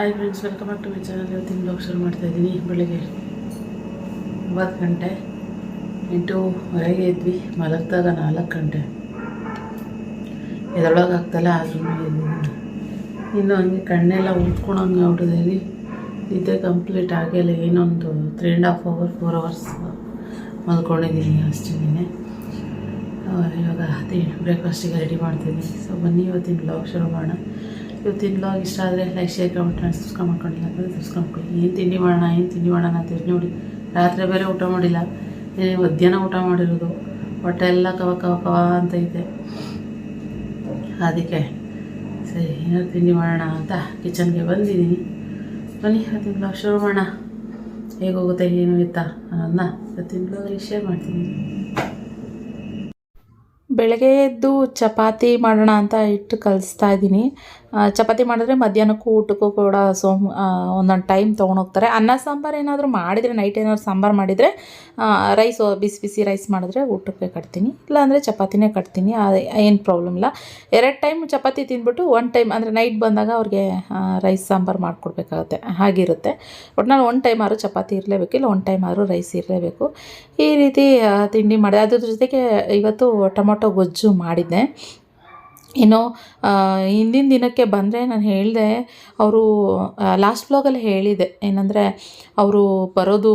Hi friends welcome back to my channel ಇವತ್ತಿನ blog ಶುರು ಮಾಡ್ತಾಯಿದ್ದೀನಿ ಬೆಳಗ್ಗೆ ಒಂಬತ್ತು ಗಂಟೆ ಎಂಟೂವರೆಗೆ ಇದ್ವಿ ಮಲಗಿದಾಗ ನಾಲ್ಕು ಗಂಟೆ. ಎದೊಳಗೆ ಆಗ್ತಲ್ಲ ಆದ್ರೂ ಇನ್ನು ಹಂಗೆ ಕಣ್ಣೆಲ್ಲ ಊದ್ಕೊಳಂಗೆ ಹೊಟ್ಟಿದ್ದೀನಿ ನಿದ್ದೆ ಕಂಪ್ಲೀಟ್ ಆಗಿಲ್ಲ ಏನೊಂದು three and half hour four hours ಮಲ್ಕೊಂಡಿದ್ದೀನಿ ಅಷ್ಟೇ ಇವಾಗ ಬ್ರೇಕ್ಫಾಸ್ಟಿಗೆ ರೆಡಿ ಮಾಡ್ತೀನಿ ಸೊ ಬನ್ನಿ ಇವತ್ತಿನ ಬ್ಲಾಗ್ ಶುರು ಮಾಡೋಣ. ಇವತ್ತಿನ ತಿನ್ನೋಗಿ ಇಷ್ಟ ಆದರೆ ಲೈಕ್ ಶೇರ್ ಕಮೆಂಟ್ ಮಾಡಿ ಸಬ್ಸ್ಕ್ರೈಬ್ ಮಾಡ್ಕೊಂಡಿಲ್ಲ ಅಂದರೆ ಸಬ್ಸ್ಕ್ರೈಬ್ ಮಾಡ್ಕೊಳ್ಳಿ. ಏನು ತಿಂಡಿ ಮಾಡೋಣ, ಏನು ತಿಂಡಿ ಮಾಡೋಣ ಅಂತ ನೋಡಿ. ರಾತ್ರಿ ಬೇರೆ ಊಟ ಮಾಡಿಲ್ಲ. ಏನೇ ಮಧ್ಯಾಹ್ನ ಊಟ ಮಾಡಿರೋದು. ಹೊಟ್ಟೆ ಎಲ್ಲ ಕವ ಕವ ಕವ ಅಂತ ಇದೆ. ಅದಕ್ಕೆ ಸರಿ, ಏನಾದ್ರು ತಿಂಡಿ ಮಾಡೋಣ ಅಂತ ಕಿಚನ್ಗೆ ಬಂದಿದ್ದೀನಿ. ಬನ್ನಿ ಅದು ಬ್ಲಾಗ್ ಶುರು ಮಾಡೋಣ. ಹೇಗೋಗುತ್ತೆ ಏನು ಇತ್ತಾ ಅನ್ನೋದನ್ನ ಇವತ್ತಿನ ಶೇರ್ ಮಾಡ್ತೀನಿ. ಬೆಳಗ್ಗೆ ಎದ್ದು ಚಪಾತಿ ಮಾಡೋಣ ಅಂತ ಇಟ್ಟು ಕಲಿಸ್ತಾ ಇದ್ದೀನಿ. ಚಪಾತಿ ಮಾಡಿದ್ರೆ ಮಧ್ಯಾಹ್ನಕ್ಕೂ ಊಟಕ್ಕೂ ಕೂಡ ಸೋಮ್ ಒಂದೊಂದು ಟೈಮ್ ತೊಗೊಂಡೋಗ್ತಾರೆ. ಅನ್ನ ಸಾಂಬಾರು ಏನಾದರೂ ಮಾಡಿದರೆ ನೈಟ್ ಏನಾದ್ರು ಸಾಂಬಾರು ಮಾಡಿದರೆ ರೈಸ್ ಬಿಸಿ ಬಿಸಿ ರೈಸ್ ಮಾಡಿದ್ರೆ ಊಟಕ್ಕೆ ಕಟ್ತೀನಿ. ಇಲ್ಲಾಂದರೆ ಚಪಾತಿನೇ ಕಟ್ತೀನಿ. ಏನು ಪ್ರಾಬ್ಲಮ್ ಇಲ್ಲ. ಎರಡು ಟೈಮ್ ಚಪಾತಿ ತಿಂದ್ಬಿಟ್ಟು ಒನ್ ಟೈಮ್ ಅಂದರೆ ನೈಟ್ ಬಂದಾಗ ಅವ್ರಿಗೆ ರೈಸ್ ಸಾಂಬಾರು ಮಾಡಿಕೊಡ್ಬೇಕಾಗುತ್ತೆ. ಹಾಗಿರುತ್ತೆ. ಒಟ್ನಲ್ಲಿ ಒನ್ ಟೈಮ್ ಆದರೂ ಚಪಾತಿ ಇರಲೇಬೇಕು. ಇಲ್ಲ ಒನ್ ಟೈಮ್ ಆದರೂ ರೈಸ್ ಇರಲೇಬೇಕು. ಈ ರೀತಿ ತಿಂಡಿ ಮಾಡಿದೆ. ಅದ್ರ ಜೊತೆಗೆ ಇವತ್ತು ಟೊಮೊಟೊ ಗೊಜ್ಜು ಮಾಡಿದ್ದೆ. ಇನ್ನು ಹಿಂದಿನ ದಿನಕ್ಕೆ ಬಂದರೆ ನಾನು ಹೇಳಿದೆ, ಅವರು ಲಾಸ್ಟ್ ಬ್ಲಾಗಲ್ಲಿ ಹೇಳಿದೆ, ಏನಂದರೆ ಅವರು ಬರೋದು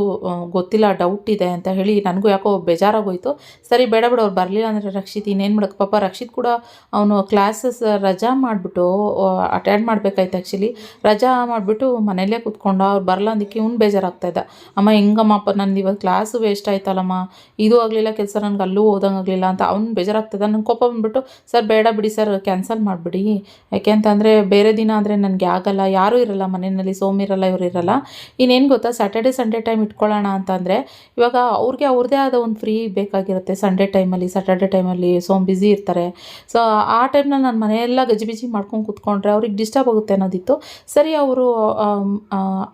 ಗೊತ್ತಿಲ್ಲ ಡೌಟ್ ಇದೆ ಅಂತ ಹೇಳಿ ನನಗೂ ಯಾಕೋ ಬೇಜಾರಾಗೋಯಿತು. ಸರಿ, ಬೇಡ ಬೇಡ, ಅವ್ರು ಬರಲಿಲ್ಲ ಅಂದರೆ ರಕ್ಷಿತ್ ಇನ್ನೇನು ಮಾಡೋಕ್ಕೆ ಪಾಪ ರಕ್ಷಿತ್ ಕೂಡ ಅವನು ಕ್ಲಾಸಸ್ ರಜಾ ಮಾಡಿಬಿಟ್ಟು ಅಟೆಂಡ್ ಮಾಡಬೇಕಾಯ್ತು ಆ್ಯಕ್ಚುಲಿ ರಜಾ ಮಾಡಿಬಿಟ್ಟು ಮನೇಲೇ ಕೂತ್ಕೊಂಡ, ಅವ್ರು ಬರಲ್ಲ ಅಂದಕ್ಕೆ ಇವ್ನು ಬೇಜಾರಾಗ್ತಾ ಇದ್ದ. ಅಮ್ಮ ಹೆಂಗಮ್ಮಪ್ಪ ನಂದು ಇವಾಗ ಕ್ಲಾಸು ವೇಸ್ಟ್ ಆಯ್ತಲ್ಲಮ್ಮ, ಇದು ಆಗಲಿಲ್ಲ, ಕೆಲಸ ನನಗೆ ಅಲ್ಲೂ ಓದಂಗೆ ಆಗಲಿಲ್ಲ ಅಂತ ಅವ್ನು ಇದ್ದ. ನಂಗೆ ಕೋಪ ಬಂದ್ಬಿಟ್ಟು, ಸರ್, ಬೇಡ ಬಿಡಿ, ಸರ್ ಕ್ಯಾನ್ಸಲ್ ಮಾಡಿಬಿಡಿ. ಯಾಕೆ ಅಂತಂದರೆ ಬೇರೆ ದಿನ ಅಂದರೆ ನನಗೆ ಆಗಲ್ಲ, ಯಾರೂ ಇರಲ್ಲ, ಮನೆಯಲ್ಲಿ ಸೋಮ್ ಇರಲ್ಲ, ಇವ್ರು ಇರಲ್ಲ. ಇನ್ನೇನು ಗೊತ್ತಾ ಸ್ಯಾಟರ್ಡೆ ಸಂಡೇ ಟೈಮ್ ಇಟ್ಕೊಳ್ಳೋಣ ಅಂತಂದರೆ ಇವಾಗ ಅವ್ರಿಗೆ ಅವ್ರದ್ದೇ ಆದ ಒಂದು ಫ್ರೀ ಬೇಕಾಗಿರುತ್ತೆ ಸಂಡೇ ಟೈಮಲ್ಲಿ ಸ್ಯಾಟರ್ಡೆ ಟೈಮಲ್ಲಿ ಸೋಮ್ ಬ್ಯುಸಿ ಇರ್ತಾರೆ. ಸೊ ಆ ಟೈಮ್ನಲ್ಲಿ ನಾನು ಮನೆಯೆಲ್ಲ ಗಜಿಬಿಜಿ ಮಾಡ್ಕೊಂಡು ಕೂತ್ಕೊಂಡ್ರೆ ಅವ್ರಿಗೆ ಡಿಸ್ಟರ್ಬ್ ಆಗುತ್ತೆ ಅನ್ನೋದಿತ್ತು. ಸರಿ, ಅವರು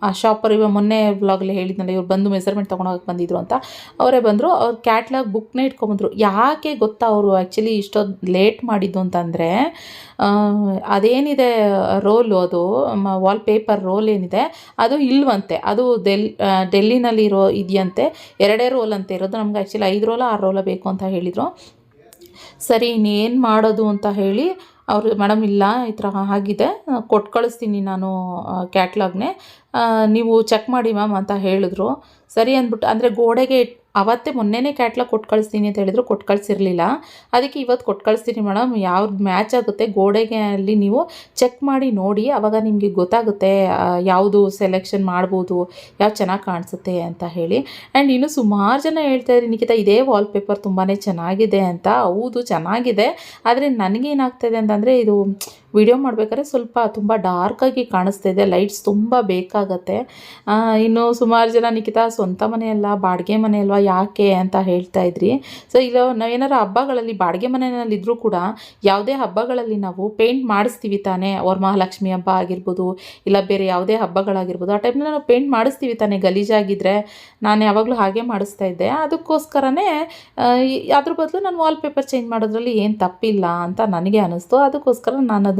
ಆ ಶಾಪರ್ ಇವಾಗ ಮೊನ್ನೆ ವ್ಲಾಗಲ್ಲಿ ಹೇಳಿದ್ನಲ್ಲ, ಇವ್ರು ಬಂದು ಮೆಸರ್ಮೆಂಟ್ ತೊಗೊಂಡೋಗಕ್ಕೆ ಬಂದಿದ್ರು ಅಂತ. ಅವರೇ ಬಂದರು, ಅವ್ರು ಕ್ಯಾಟ್ಲಾಗ್ ಬುಕ್ನೇ ಇಟ್ಕೊಂಬಂದ್ರು ಯಾಕೆ ಗೊತ್ತಾ ಅವರು ಆ್ಯಕ್ಚುಲಿ ಇಷ್ಟೊಂದು ಲೇಟ್ ಮಾಡಿದ್ದು ಅಂತಂದರೆ ಅದೇನಿದೆ ರೋಲು ಅದು ವಾಲ್ ಪೇಪರ್ ರೋಲ್ ಏನಿದೆ, ಅದು ಇಲ್ವಂತೆ. ಅದು ಡೆಲ್ಲಿನಲ್ಲಿ ಇರೋ ಇದೆಯಂತೆ. ಎರಡೇ ರೋಲ್ ಅಂತ ಇರೋದು. ನಮ್ಗೆ ಆ್ಯಕ್ಚುಲಿ ಐದು ರೋಲ, ಆರು ರೋಲ ಬೇಕು ಅಂತ ಹೇಳಿದರು. ಸರಿ, ಇನ್ನೇನು ಮಾಡೋದು ಅಂತ ಹೇಳಿ ಅವರು, ಮೇಡಮ್, ಇಲ್ಲ, ಈ ಥರ ಆಗಿದೆ. ಕೊಟ್ಟು ಕಳಿಸ್ತೀನಿ ನಾನು ಕ್ಯಾಟ್ಲಾಗ್ನೇ ನೀವು ಚೆಕ್ ಮಾಡಿ ಮ್ಯಾಮ್ ಅಂತ ಹೇಳಿದ್ರು. ಸರಿ ಅಂದ್ಬಿಟ್ಟು, ಅಂದರೆ ಗೋಡೆಗೆ ಅವತ್ತೇ ಮೊನ್ನೆನೇ ಕ್ಯಾಟ್ಲಾಗ್ ಕೊಟ್ಟು ಕಳಿಸ್ತೀನಿ ಅಂತ ಹೇಳಿದ್ರು ಕೊಟ್ಟು ಕಳಿಸಿರ್ಲಿಲ್ಲ. ಅದಕ್ಕೆ ಇವತ್ತು ಕೊಟ್ಟು ಕಳಿಸ್ತೀನಿ ಮೇಡಮ್. ಯಾವ್ದು ಮ್ಯಾಚ್ ಆಗುತ್ತೆ ಗೋಡೆಗೆ ಅಲ್ಲಿ ನೀವು ಚೆಕ್ ಮಾಡಿ ನೋಡಿ ಆವಾಗ ನಿಮಗೆ ಗೊತ್ತಾಗುತ್ತೆ ಯಾವುದು ಸೆಲೆಕ್ಷನ್ ಮಾಡ್ಬೋದು, ಯಾವ್ದು ಚೆನ್ನಾಗಿ ಕಾಣಿಸುತ್ತೆ ಅಂತ ಹೇಳಿ. ಆ್ಯಂಡ್ ಇನ್ನು ಸುಮಾರು ಜನ ಹೇಳ್ತಾ ಇದ್ರಿ, ನಿಖಿತಾ, ಇದೇ ವಾಲ್ಪೇಪರ್ ತುಂಬಾ ಚೆನ್ನಾಗಿದೆ ಅಂತ. ಹೌದು, ಚೆನ್ನಾಗಿದೆ. ಆದರೆ ನನಗೇನಾಗ್ತಾಯಿದೆ ಅಂತಂದರೆ ಇದು ವಿಡಿಯೋ ಮಾಡಬೇಕಾದ್ರೆ ಸ್ವಲ್ಪ ತುಂಬ ಡಾರ್ಕಾಗಿ ಕಾಣಿಸ್ತಾ ಇದೆ. ಲೈಟ್ಸ್ ತುಂಬ ಬೇಕಾಗತ್ತೆ. ಇನ್ನು ಸುಮಾರು ಜನ ನಿಖಿತಾ ಸ್ವಂತ ಮನೆಯಲ್ಲ ಬಾಡಿಗೆ ಮನೆ ಅಲ್ವಾ, ಯಾಕೆ ಅಂತ ಹೇಳ್ತಾ ಇದ್ರಿ. ಸೊ ಇಲ್ಲ ನಾವೇನಾರು ಹಬ್ಬಗಳಲ್ಲಿ, ಬಾಡಿಗೆ ಮನೆಯಲ್ಲಿದ್ದರೂ ಕೂಡ ಯಾವುದೇ ಹಬ್ಬಗಳಲ್ಲಿ ನಾವು ಪೇಂಟ್ ಮಾಡಿಸ್ತೀವಿ ತಾನೇ. ಅವ್ರ ಮಹಾಲಕ್ಷ್ಮಿ ಹಬ್ಬ ಆಗಿರ್ಬೋದು, ಇಲ್ಲ ಬೇರೆ ಯಾವುದೇ ಹಬ್ಬಗಳಾಗಿರ್ಬೋದು, ಆ ಟೈಮ್ನಲ್ಲಿ ನಾವು ಪೇಂಟ್ ಮಾಡಿಸ್ತೀವಿ ತಾನೇ. ಗಲೀಜಾಗಿದ್ದರೆ ನಾನು ಯಾವಾಗಲೂ ಹಾಗೆ ಮಾಡಿಸ್ತಾ ಇದ್ದೆ. ಅದಕ್ಕೋಸ್ಕರನೇ ಅದ್ರ ಬದಲು ನಾನು ವಾಲ್ಪೇಪರ್ ಚೇಂಜ್ ಮಾಡೋದ್ರಲ್ಲಿ ಏನು ತಪ್ಪಿಲ್ಲ ಅಂತ ನನಗೆ ಅನ್ನಿಸ್ತು ಅದಕ್ಕೋಸ್ಕರ ನಾನು ಅದನ್ನು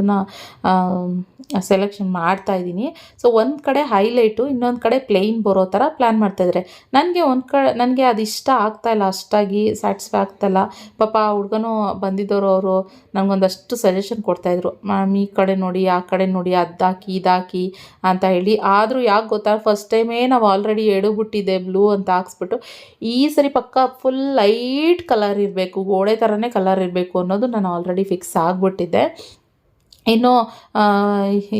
ಸೆಲೆಕ್ಷನ್ ಮಾಡ್ತಾ ಇದ್ದೀನಿ. ಸೊ ಒಂದು ಕಡೆ ಹೈಲೈಟು ಇನ್ನೊಂದು ಕಡೆ ಪ್ಲೇನ್ ಬರೋ ಥರ ಪ್ಲ್ಯಾನ್ ಮಾಡ್ತಾಯಿದ್ದಾರೆ ನನಗೆ ಒಂದು ಕಡೆ ನನಗೆ ಅದು ಇಷ್ಟ ಆಗ್ತಾ ಇಲ್ಲ, ಅಷ್ಟಾಗಿ ಸ್ಯಾಟಿಸ್ಫೈ ಆಗ್ತಾಯಿಲ್ಲ ಪಾಪ ಹುಡ್ಗನೂ ಬಂದಿದ್ದವರು ಅವರು ನನಗೊಂದಷ್ಟು ಸಜೆಷನ್ ಕೊಡ್ತಾಯಿದ್ರು ಮ್ಯಾಮ್ ಈ ಕಡೆ ನೋಡಿ, ಆ ಕಡೆ ನೋಡಿ ಅದಾಕಿ ಇದಾಕಿ ಅಂತ ಹೇಳಿ. ಆದರೂ ಯಾಕೆ ಗೊತ್ತಾ ಫಸ್ಟ್ ಟೈಮೇ ನಾವು ಆಲ್ರೆಡಿ ಎಡುಬಿಟ್ಟಿದೆ ಬ್ಲೂ ಅಂತ ಹಾಕ್ಸ್ಬಿಟ್ಟು, ಈ ಸರಿ ಪಕ್ಕ ಫುಲ್ ಲೈಟ್ ಕಲರ್ ಇರಬೇಕು, ಗೋಡೆ ಥರನೇ ಕಲರ್ ಇರಬೇಕು ಅನ್ನೋದು ನಾನು ಆಲ್ರೆಡಿ ಫಿಕ್ಸ್ ಆಗಿಬಿಟ್ಟಿದ್ದೆ. ಇನ್ನು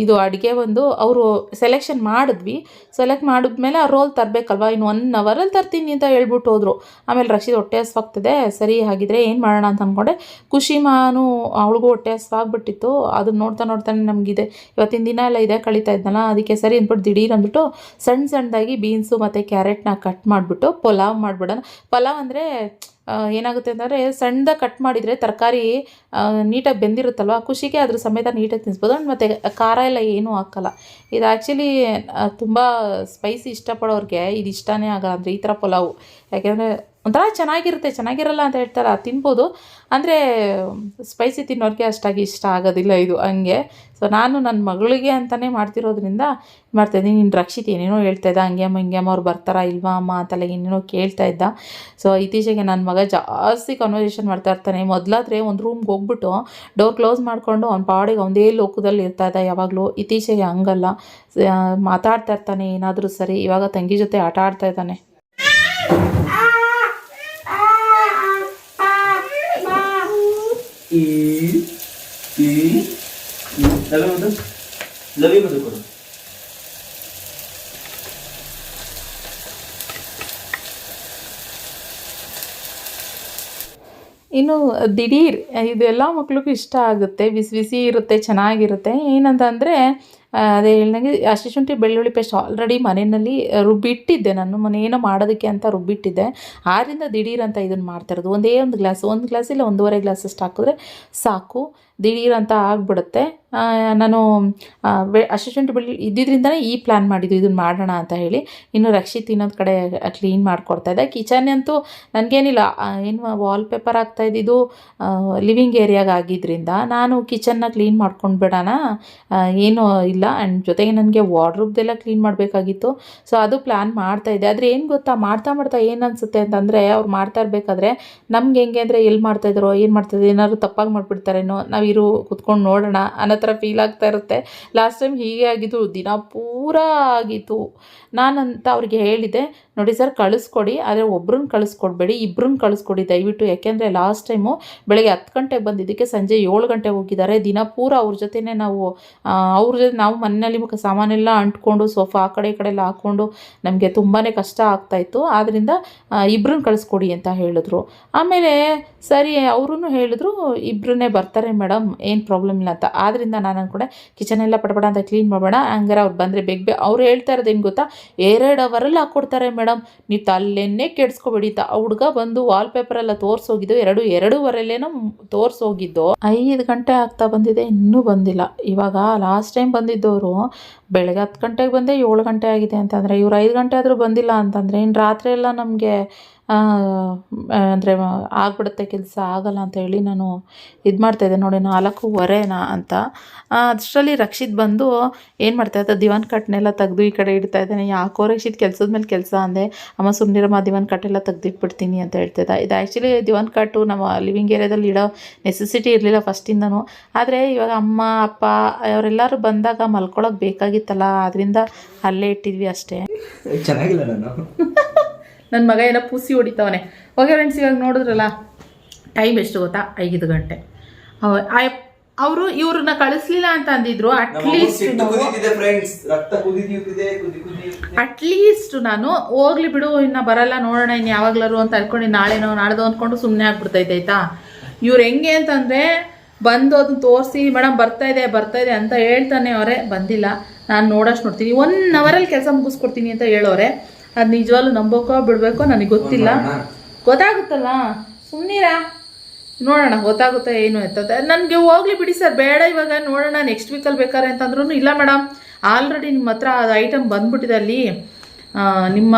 ಇದು ಅಡುಗೆ ಒಂದು ಅವರು ಸೆಲೆಕ್ಷನ್ ಮಾಡಿದ್ವಿ. ಸೆಲೆಕ್ಟ್ ಮಾಡಿದ್ಮೇಲೆ ಆ ರೋಲ್ ತರಬೇಕಲ್ವ? ಇನ್ನು ಒನ್ ಅವರಲ್ಲಿ ತರ್ತೀನಿ ಅಂತ ಹೇಳ್ಬಿಟ್ಟು ಹೋದರು. ಆಮೇಲೆ ರಕ್ಷಿತ್ ಹೊಟ್ಟೆ ಹಸ್ವಾಗ್ತದೆ. ಸರಿ, ಹಾಗಿದ್ರೆ ಏನು ಮಾಡೋಣ ಅಂತ ಅಂದ್ಕೊಂಡೆ ಖುಷಿ ಮಾನು, ಅವಳಿಗೂ ಹೊಟ್ಟೆ ಹಸ್ವಾಗ್ಬಿಟ್ಟಿತ್ತು. ಅದನ್ನ ನೋಡ್ತಾ ನೋಡ್ತಾನೆ ನಮಗಿದೆ. ಇವತ್ತಿನ ದಿನ ಎಲ್ಲ ಇದೆ ಕಳೀತಾ ಇದ್ನಲ್ಲ, ಅದಕ್ಕೆ ಸರಿ ಅಂದ್ಬಿಟ್ಟು ದಿಢೀರ್ ಅಂದ್ಬಿಟ್ಟು ಸಣ್ಣ ಸಣ್ಣದಾಗಿ ಬೀನ್ಸು ಮತ್ತು ಕ್ಯಾರೆಟ್ನ ಕಟ್ ಮಾಡಿಬಿಟ್ಟು ಪಲಾವ್ ಮಾಡಿಬಿಡೋಣ. ಪಲಾವ್ ಅಂದರೆ ಏನಾಗುತ್ತೆ ಅಂತಂದರೆ ಸಣ್ಣದಾಗಿ ಕಟ್ ಮಾಡಿದರೆ ತರಕಾರಿ ನೀಟಾಗಿ ಬೆಂದಿರುತ್ತಲ್ವ? ಖುಷಿಗೆ ಅದ್ರ ಸಮೇತ ನೀಟಾಗಿ ತಿನ್ನಿಸ್ಬೋದು ಮತ್ತು ಖಾರ ಎಲ್ಲ ಏನೂ ಹಾಕಲ್ಲ. ಇದು ಆ್ಯಕ್ಚುಲಿ ತುಂಬ ಸ್ಪೈಸಿ ಇಷ್ಟಪಡೋರಿಗೆ ಇದು ಇಷ್ಟನೇ ಆಗಲ್ಲ. ಅಂದರೆ ಈ ಥರ ಪಲಾವು. ಯಾಕೆಂದರೆ ಒಂಥರ ಚೆನ್ನಾಗಿರುತ್ತೆ, ಚೆನ್ನಾಗಿರಲ್ಲ ಅಂತ ಹೇಳ್ತಾರೆ ತಿನ್ಬೋದು. ಅಂದರೆ ಸ್ಪೈಸಿ ತಿನ್ನೋರಿಗೆ ಅಷ್ಟಾಗಿ ಇಷ್ಟ ಆಗೋದಿಲ್ಲ ಇದು ಹಂಗೆ. ಸೊ ನಾನು ನನ್ನ ಮಗಳಿಗೆ ಅಂತಲೇ ಮಾಡ್ತಿರೋದ್ರಿಂದ ಮಾಡ್ತಾಯಿದ್ದೀನಿ ನೀನು ರಕ್ಷಿತ್ ಏನೇನೋ ಹೇಳ್ತಾ ಇದ್ದ, ಹಂಗೆ ಅಮ್ಮ ಅವ್ರು ಬರ್ತಾರಾ ಇಲ್ವಾ ಅಮ್ಮ ಅಂತೆಲ್ಲ ಏನೇನೋ ಕೇಳ್ತಾ ಇದ್ದ. ಸೊ ಇತ್ತೀಚೆಗೆ ನನ್ನ ಮಗ ಜಾಸ್ತಿ ಕನ್ವರ್ಸೇಷನ್ ಮಾಡ್ತಾ ಇರ್ತಾನೆ. ಮೊದಲಾದ್ರೆ ಒಂದು ರೂಮ್ಗೆ ಹೋಗ್ಬಿಟ್ಟು ಡೋರ್ ಕ್ಲೋಸ್ ಮಾಡಿಕೊಂಡು ಅವ್ನ ಪಾಡಿಗೆ ಒಂದೇ ಲೋಕದಲ್ಲಿ ಇರ್ತಾ ಇದ್ದ. ಯಾವಾಗಲೂ ಇತ್ತೀಚೆಗೆ ಹಂಗಲ್ಲ. ಮಾತಾಡ್ತಾ ಇರ್ತಾನೆ, ಏನಾದರೂ ಸರಿ. ಇವಾಗ ತಂಗಿ ಜೊತೆ ಆಟ ಆಡ್ತಾ ಇದ್ದಾನೆ. ಲವಿ ಇನ್ನು ದಿಢೀರ್ ಇದೆಲ್ಲ ಮಕ್ಕಳಿಗೂ ಇಷ್ಟ ಆಗುತ್ತೆ. ಬಿಸಿ ಬಿಸಿ ಇರುತ್ತೆ ಚೆನ್ನಾಗಿರುತ್ತೆ. ಏನಂತಂದರೆ ಅದೇ ಹೇಳಿದಂಗೆ ಹಸಿ ಶುಂಠಿ ಬೆಳ್ಳುಳ್ಳಿ ಪೇಸ್ಟ್ ಆಲ್ರೆಡಿ ಮನೆಯಲ್ಲಿ ರುಬ್ಬಿಟ್ಟಿದ್ದೆ ನಾನು. ಮನೆ ಏನೋ ಮಾಡೋದಕ್ಕೆ ಅಂತ ರುಬ್ಬಿಟ್ಟಿದ್ದೆ. ಆರಿಂದ ದಿಢೀರ್ ಅಂತ ಇದನ್ನು ಮಾಡ್ತಾ ಇರೋದು. ಒಂದೇ ಒಂದು ಗ್ಲಾಸ್ ಒಂದು ಗ್ಲಾಸ್ ಇಲ್ಲ, ಒಂದೂವರೆ ಗ್ಲಾಸ್ ಅಷ್ಟು ಹಾಕಿದ್ರೆ ಸಾಕು. ದಿಢೀರ್ ಅಂತ ಆಗಿಬಿಡುತ್ತೆ. ನಾನು ಅಸಿಸ್ಟೆಂಟ್ ಬೆ ಹಸಿ ಶುಂಠಿ ಬೆಳ್ಳುಳ್ಳಿ ಇದ್ದಿದ್ರಿಂದನೇ ಈ ಪ್ಲ್ಯಾನ್ ಮಾಡಿದ್ದು, ಇದನ್ನು ಮಾಡೋಣ ಅಂತ ಹೇಳಿ. ಇನ್ನು ರಕ್ಷಿತ್ ಇನ್ನೊಂದು ಕಡೆ ಕ್ಲೀನ್ ಮಾಡಿಕೊಡ್ತಾ ಇದ್ದೆ ಕಿಚನ್ ಅಂತೂ ನನಗೇನಿಲ್ಲ. ಏನು, ವಾಲ್ಪೇಪರ್ ಇದ್ದಿದ್ದು ಲಿವಿಂಗ್ ಏರಿಯಾಗೆ ಆಗಿದ್ದರಿಂದ ನಾನು ಕಿಚನ್ನ ಕ್ಲೀನ್ ಮಾಡ್ಕೊಂಡು ಬಿಡೋಣ. ಏನು ಏನೂ ಇಲ್ಲ. ಆ್ಯಂಡ್ ಜೊತೆಗೆ ನನಗೆ ವಾರ್ಡ್ರೂಬ್ದೆಲ್ಲ ಕ್ಲೀನ್ ಮಾಡಬೇಕಾಗಿತ್ತು. ಸೊ, ಅದು ಪ್ಲ್ಯಾನ್ ಮಾಡ್ತಾ ಇದ್ದೆ ಆದರೆ ಏನು ಗೊತ್ತಾ, ಮಾಡ್ತಾ ಮಾಡ್ತಾ ಏನು ಅನಿಸುತ್ತೆ ಅಂತಂದರೆ, ಅವ್ರು ಮಾಡ್ತಾ ಇರಬೇಕಾದ್ರೆ ನಮ್ಗೆ ಹೆಂಗೆ ಅಂದರೆ ಎಲ್ಲಿ ಮಾಡ್ತಾಯಿದ್ರು ಏನು ಮಾಡ್ತಾಯಿದ್ರು ಏನಾದ್ರು ತಪ್ಪಾಗಿ ಮಾಡಿಬಿಡ್ತಾರೇನೋ, ನಾವು ಇರು ಕುತ್ಕೊಂಡು ನೋಡೋಣ ಅನ್ನೋ ಥರ ಫೀಲ್ ಆಗ್ತಾ ಇರುತ್ತೆ. ಲಾಸ್ಟ್ ಟೈಮ್ ಹೀಗೆ ಆಗಿದ್ದು, ದಿನ ಪೂರ ಆಗಿತ್ತು. ನಾನಂತ ಅವ್ರಿಗೆ ಹೇಳಿದೆ ನೋಡಿ ಸರ್, ಕಳಿಸ್ಕೊಡಿ, ಆದರೆ ಒಬ್ರನ್ನ ಕಳಿಸ್ಕೊಡ್ಬೇಡಿ ಇಬ್ಬರನ್ನ ಕಳಿಸ್ಕೊಡಿ ದಯವಿಟ್ಟು. ಯಾಕೆಂದರೆ ಲಾಸ್ಟ್ ಟೈಮು ಬೆಳಗ್ಗೆ ಹತ್ತು ಗಂಟೆಗೆ ಬಂದಿದ್ದಕ್ಕೆ ಸಂಜೆ ಏಳು ಗಂಟೆಗೆ ಹೋಗಿದ್ದಾರೆ. ದಿನ ಪೂರ ಅವ್ರ ಜೊತೆನೇ ನಾವು ಅವ್ರ ಜೊತೆ ನಾವು ಮನೆಯಲ್ಲಿ ಮುಖ ಸಾಮಾನೆಲ್ಲ ಅಂಟ್ಕೊಂಡು ಸೋಫಾ ಆ ಕಡೆ ಈ ಕಡೆ ಎಲ್ಲ ಹಾಕ್ಕೊಂಡು ನಮಗೆ ತುಂಬಾ ಕಷ್ಟ ಆಗ್ತಾಯಿತ್ತು ಆದ್ದರಿಂದ ಇಬ್ರನ್ನ ಕಳಿಸ್ಕೊಡಿ ಅಂತ ಹೇಳಿದ್ರು. ಆಮೇಲೆ ಸರಿ ಅವರು ಹೇಳಿದ್ರು ಇಬ್ಬರನ್ನೇ ಬರ್ತಾರೆ ಮೇಡಮ್, ಏನು ಪ್ರಾಬ್ಲಮ್ ಇಲ್ಲ ಅಂತ. ಆದ್ದರಿಂದ ನಾನು ಅಂದ್ಕೊಂಡೆ ಕಿಚನೆಲ್ಲ ಪಡಬೇಡ ಅಂತ ಕ್ಲೀನ್ ಮಾಡಬೇಡ. ಹಂಗಾರೆ ಅವ್ರು ಬಂದರೆ ಬೇಗ ಬೇಗ ಅವ್ರು ಹೇಳ್ತಾ ಇರೋದು ಏನು ಗೊತ್ತಾ? ಎರಡು ಅವರಲ್ಲಿ ಹಾಕ್ಕೊಡ್ತಾರೆ ನೀವು ತಲೆನೇ ಕೆಡ್ಸ್ಕೊಬೇಡಿ ಆ ಹುಡುಗ ಬಂದು ವಾಲ್ಪೇಪರ್ ಎಲ್ಲ ತೋರಿಸೋಗಿದ್ದು ಎರಡು ಎರಡೂವರೆಲೇನೋ ತೋರಿಸೋಗಿದ್ದು. ಐದು ಗಂಟೆ ಆಗ್ತಾ ಬಂದಿದೆ, ಇನ್ನೂ ಬಂದಿಲ್ಲ. ಇವಾಗ ಲಾಸ್ಟ್ ಟೈಮ್ ಬಂದಿದ್ದವರು ಬೆಳಗ್ಗೆ ಹತ್ತು ಗಂಟೆಗೆ ಬಂದೆ, ಏಳು ಗಂಟೆ ಆಗಿದೆ ಅಂತಂದರೆ, ಇವ್ರು ಐದು ಗಂಟೆ ಆದರೂ ಬಂದಿಲ್ಲ ಅಂತಂದರೆ ಇನ್ನು ರಾತ್ರಿ ಎಲ್ಲ ನಮಗೆ ಅಂದರೆ ಆಗ್ಬಿಡುತ್ತೆ ಕೆಲಸ ಆಗಲ್ಲ ಅಂತ ಹೇಳಿ ನಾನು ಇದು ಮಾಡ್ತಾಯಿದ್ದೆ ನೋಡಿ ನಾಲ್ಕೂವರೆನಾ ಅಂತ. ಅಷ್ಟರಲ್ಲಿ ರಕ್ಷಿತ್ ಬಂದು ಏನು ಮಾಡ್ತಾಯಿದ್ದ ದಿವಾನ್ ಕಟ್ನೆಲ್ಲ ತೆಗೆದು ಈ ಕಡೆ ಇಡ್ತಾ ಇದ್ದಾನೆ. ಯಾಕೋ ರಕ್ಷಿತ್ ಕೆಲಸದ ಮೇಲೆ ಕೆಲಸ ಅಂದೆ. ಅಮ್ಮ ಸುಮ್ಮನಿರಮ್ಮ ದಿವಾನ್ ಕಟ್ಟೆಲ್ಲ ತೆಗ್ದಿಟ್ಬಿಡ್ತೀನಿ ಅಂತ ಹೇಳ್ತಿದ್ದ. ಇದು ಆ್ಯಕ್ಚುಲಿ ದಿವಾನ್ ಕಟ್ಟು ನಮ್ಮ ಲಿವಿಂಗ್ ಏರಿಯಾದಲ್ಲಿ ಇಡೋ ನೆಸೆಸಿಟಿ ಇರಲಿಲ್ಲ ಫಸ್ಟಿಂದನೂ ಆದರೆ ಇವಾಗ ಅಮ್ಮ ಅಪ್ಪ ಅವರೆಲ್ಲರೂ ಬಂದಾಗ ಮಲ್ಕೊಳಕ್ಕೆ ಬೇಕಾಗಿತ್ತಲ್ಲ. ಅದರಿಂದ ಅಲ್ಲೇ ಇಟ್ಟಿದ್ವಿ ಅಷ್ಟೇ. ಚೆನ್ನಾಗಿಲ್ಲ ನಾನು. ನನ್ನ ಮಗ ಏನೋ ಪುಸಿ ಹೊಡಿತಾವನೆ. ಓಕೆ ಫ್ರೆಂಡ್ಸ್ ಇವಾಗ ನೋಡಿದ್ರಲ್ಲ ಟೈಮ್ ಎಷ್ಟು ಗೊತ್ತಾ? ಐದು ಗಂಟೆ. ಅವರು ಇವ್ರನ್ನ ಕಳಿಸ್ಲಿಲ್ಲ ಅಂತ ಅಂದಿದ್ರು ಅಟ್ಲೀಸ್ಟ್ ಅಟ್ಲೀಸ್ಟ್ ನಾನು ಹೋಗ್ಲಿ ಬಿಡು ಇನ್ನ ಬರಲ್ಲ ನೋಡೋಣ ಇನ್ನು ಯಾವಾಗ್ಲಾರು ಅಂತ ಅನ್ಕೊಂಡು ನಾಳೆನೋ ನಾಳೆದೋ ಅಂದ್ಕೊಂಡು ಸುಮ್ಮನೆ ಆಗ್ಬಿಡ್ತೈತೆ ಆಯ್ತಾ? ಇವ್ರು ಹೆಂಗೆ ಅಂತಂದ್ರೆ ಬಂದು ಅದನ್ನ ತೋರಿಸಿ ಮೇಡಮ್ ಬರ್ತಾ ಇದೆ ಬರ್ತಾ ಇದೆ ಅಂತ ಹೇಳ್ತಾನೆ ಅವರೇ. ಬಂದಿಲ್ಲ. ನಾನು ನೋಡೋಷ್ಟು ನೋಡ್ತೀನಿ. ಒನ್ ಅವರಲ್ಲಿ ಕೆಲಸ ಮುಗಿಸ್ಕೊಡ್ತೀನಿ ಅಂತ ಹೇಳೋರೆ. ಅದು ನಿಜವಾಗ್ಲೂ ನಂಬೋಕೋ ಬಿಡ್ಬೇಕೋ ನನಗೆ ಗೊತ್ತಿಲ್ಲ. ಗೊತ್ತಾಗುತ್ತಲ್ಲ? ಸುಮ್ಮನಿರಾ ನೋಡೋಣ ಗೊತ್ತಾಗುತ್ತೆ ಏನು ಎತ್ತದೆ ನನಗೆ ಹೋಗ್ಲಿ ಬಿಡಿ ಸರ್ ಬೇಡ ಇವಾಗ. ನೋಡೋಣ ನೆಕ್ಸ್ಟ್ ವೀಕಲ್ಲಿ ಬೇಕಾರೆ ಅಂತಂದ್ರೂ ಇಲ್ಲ ಮೇಡಮ್ ಆಲ್ರೆಡಿ ನಿಮ್ಮ ಹತ್ರ ಅದು ಐಟಮ್ ಬಂದ್ಬಿಟ್ಟಿದೆ ಅಲ್ಲಿ. ನಿಮ್ಮ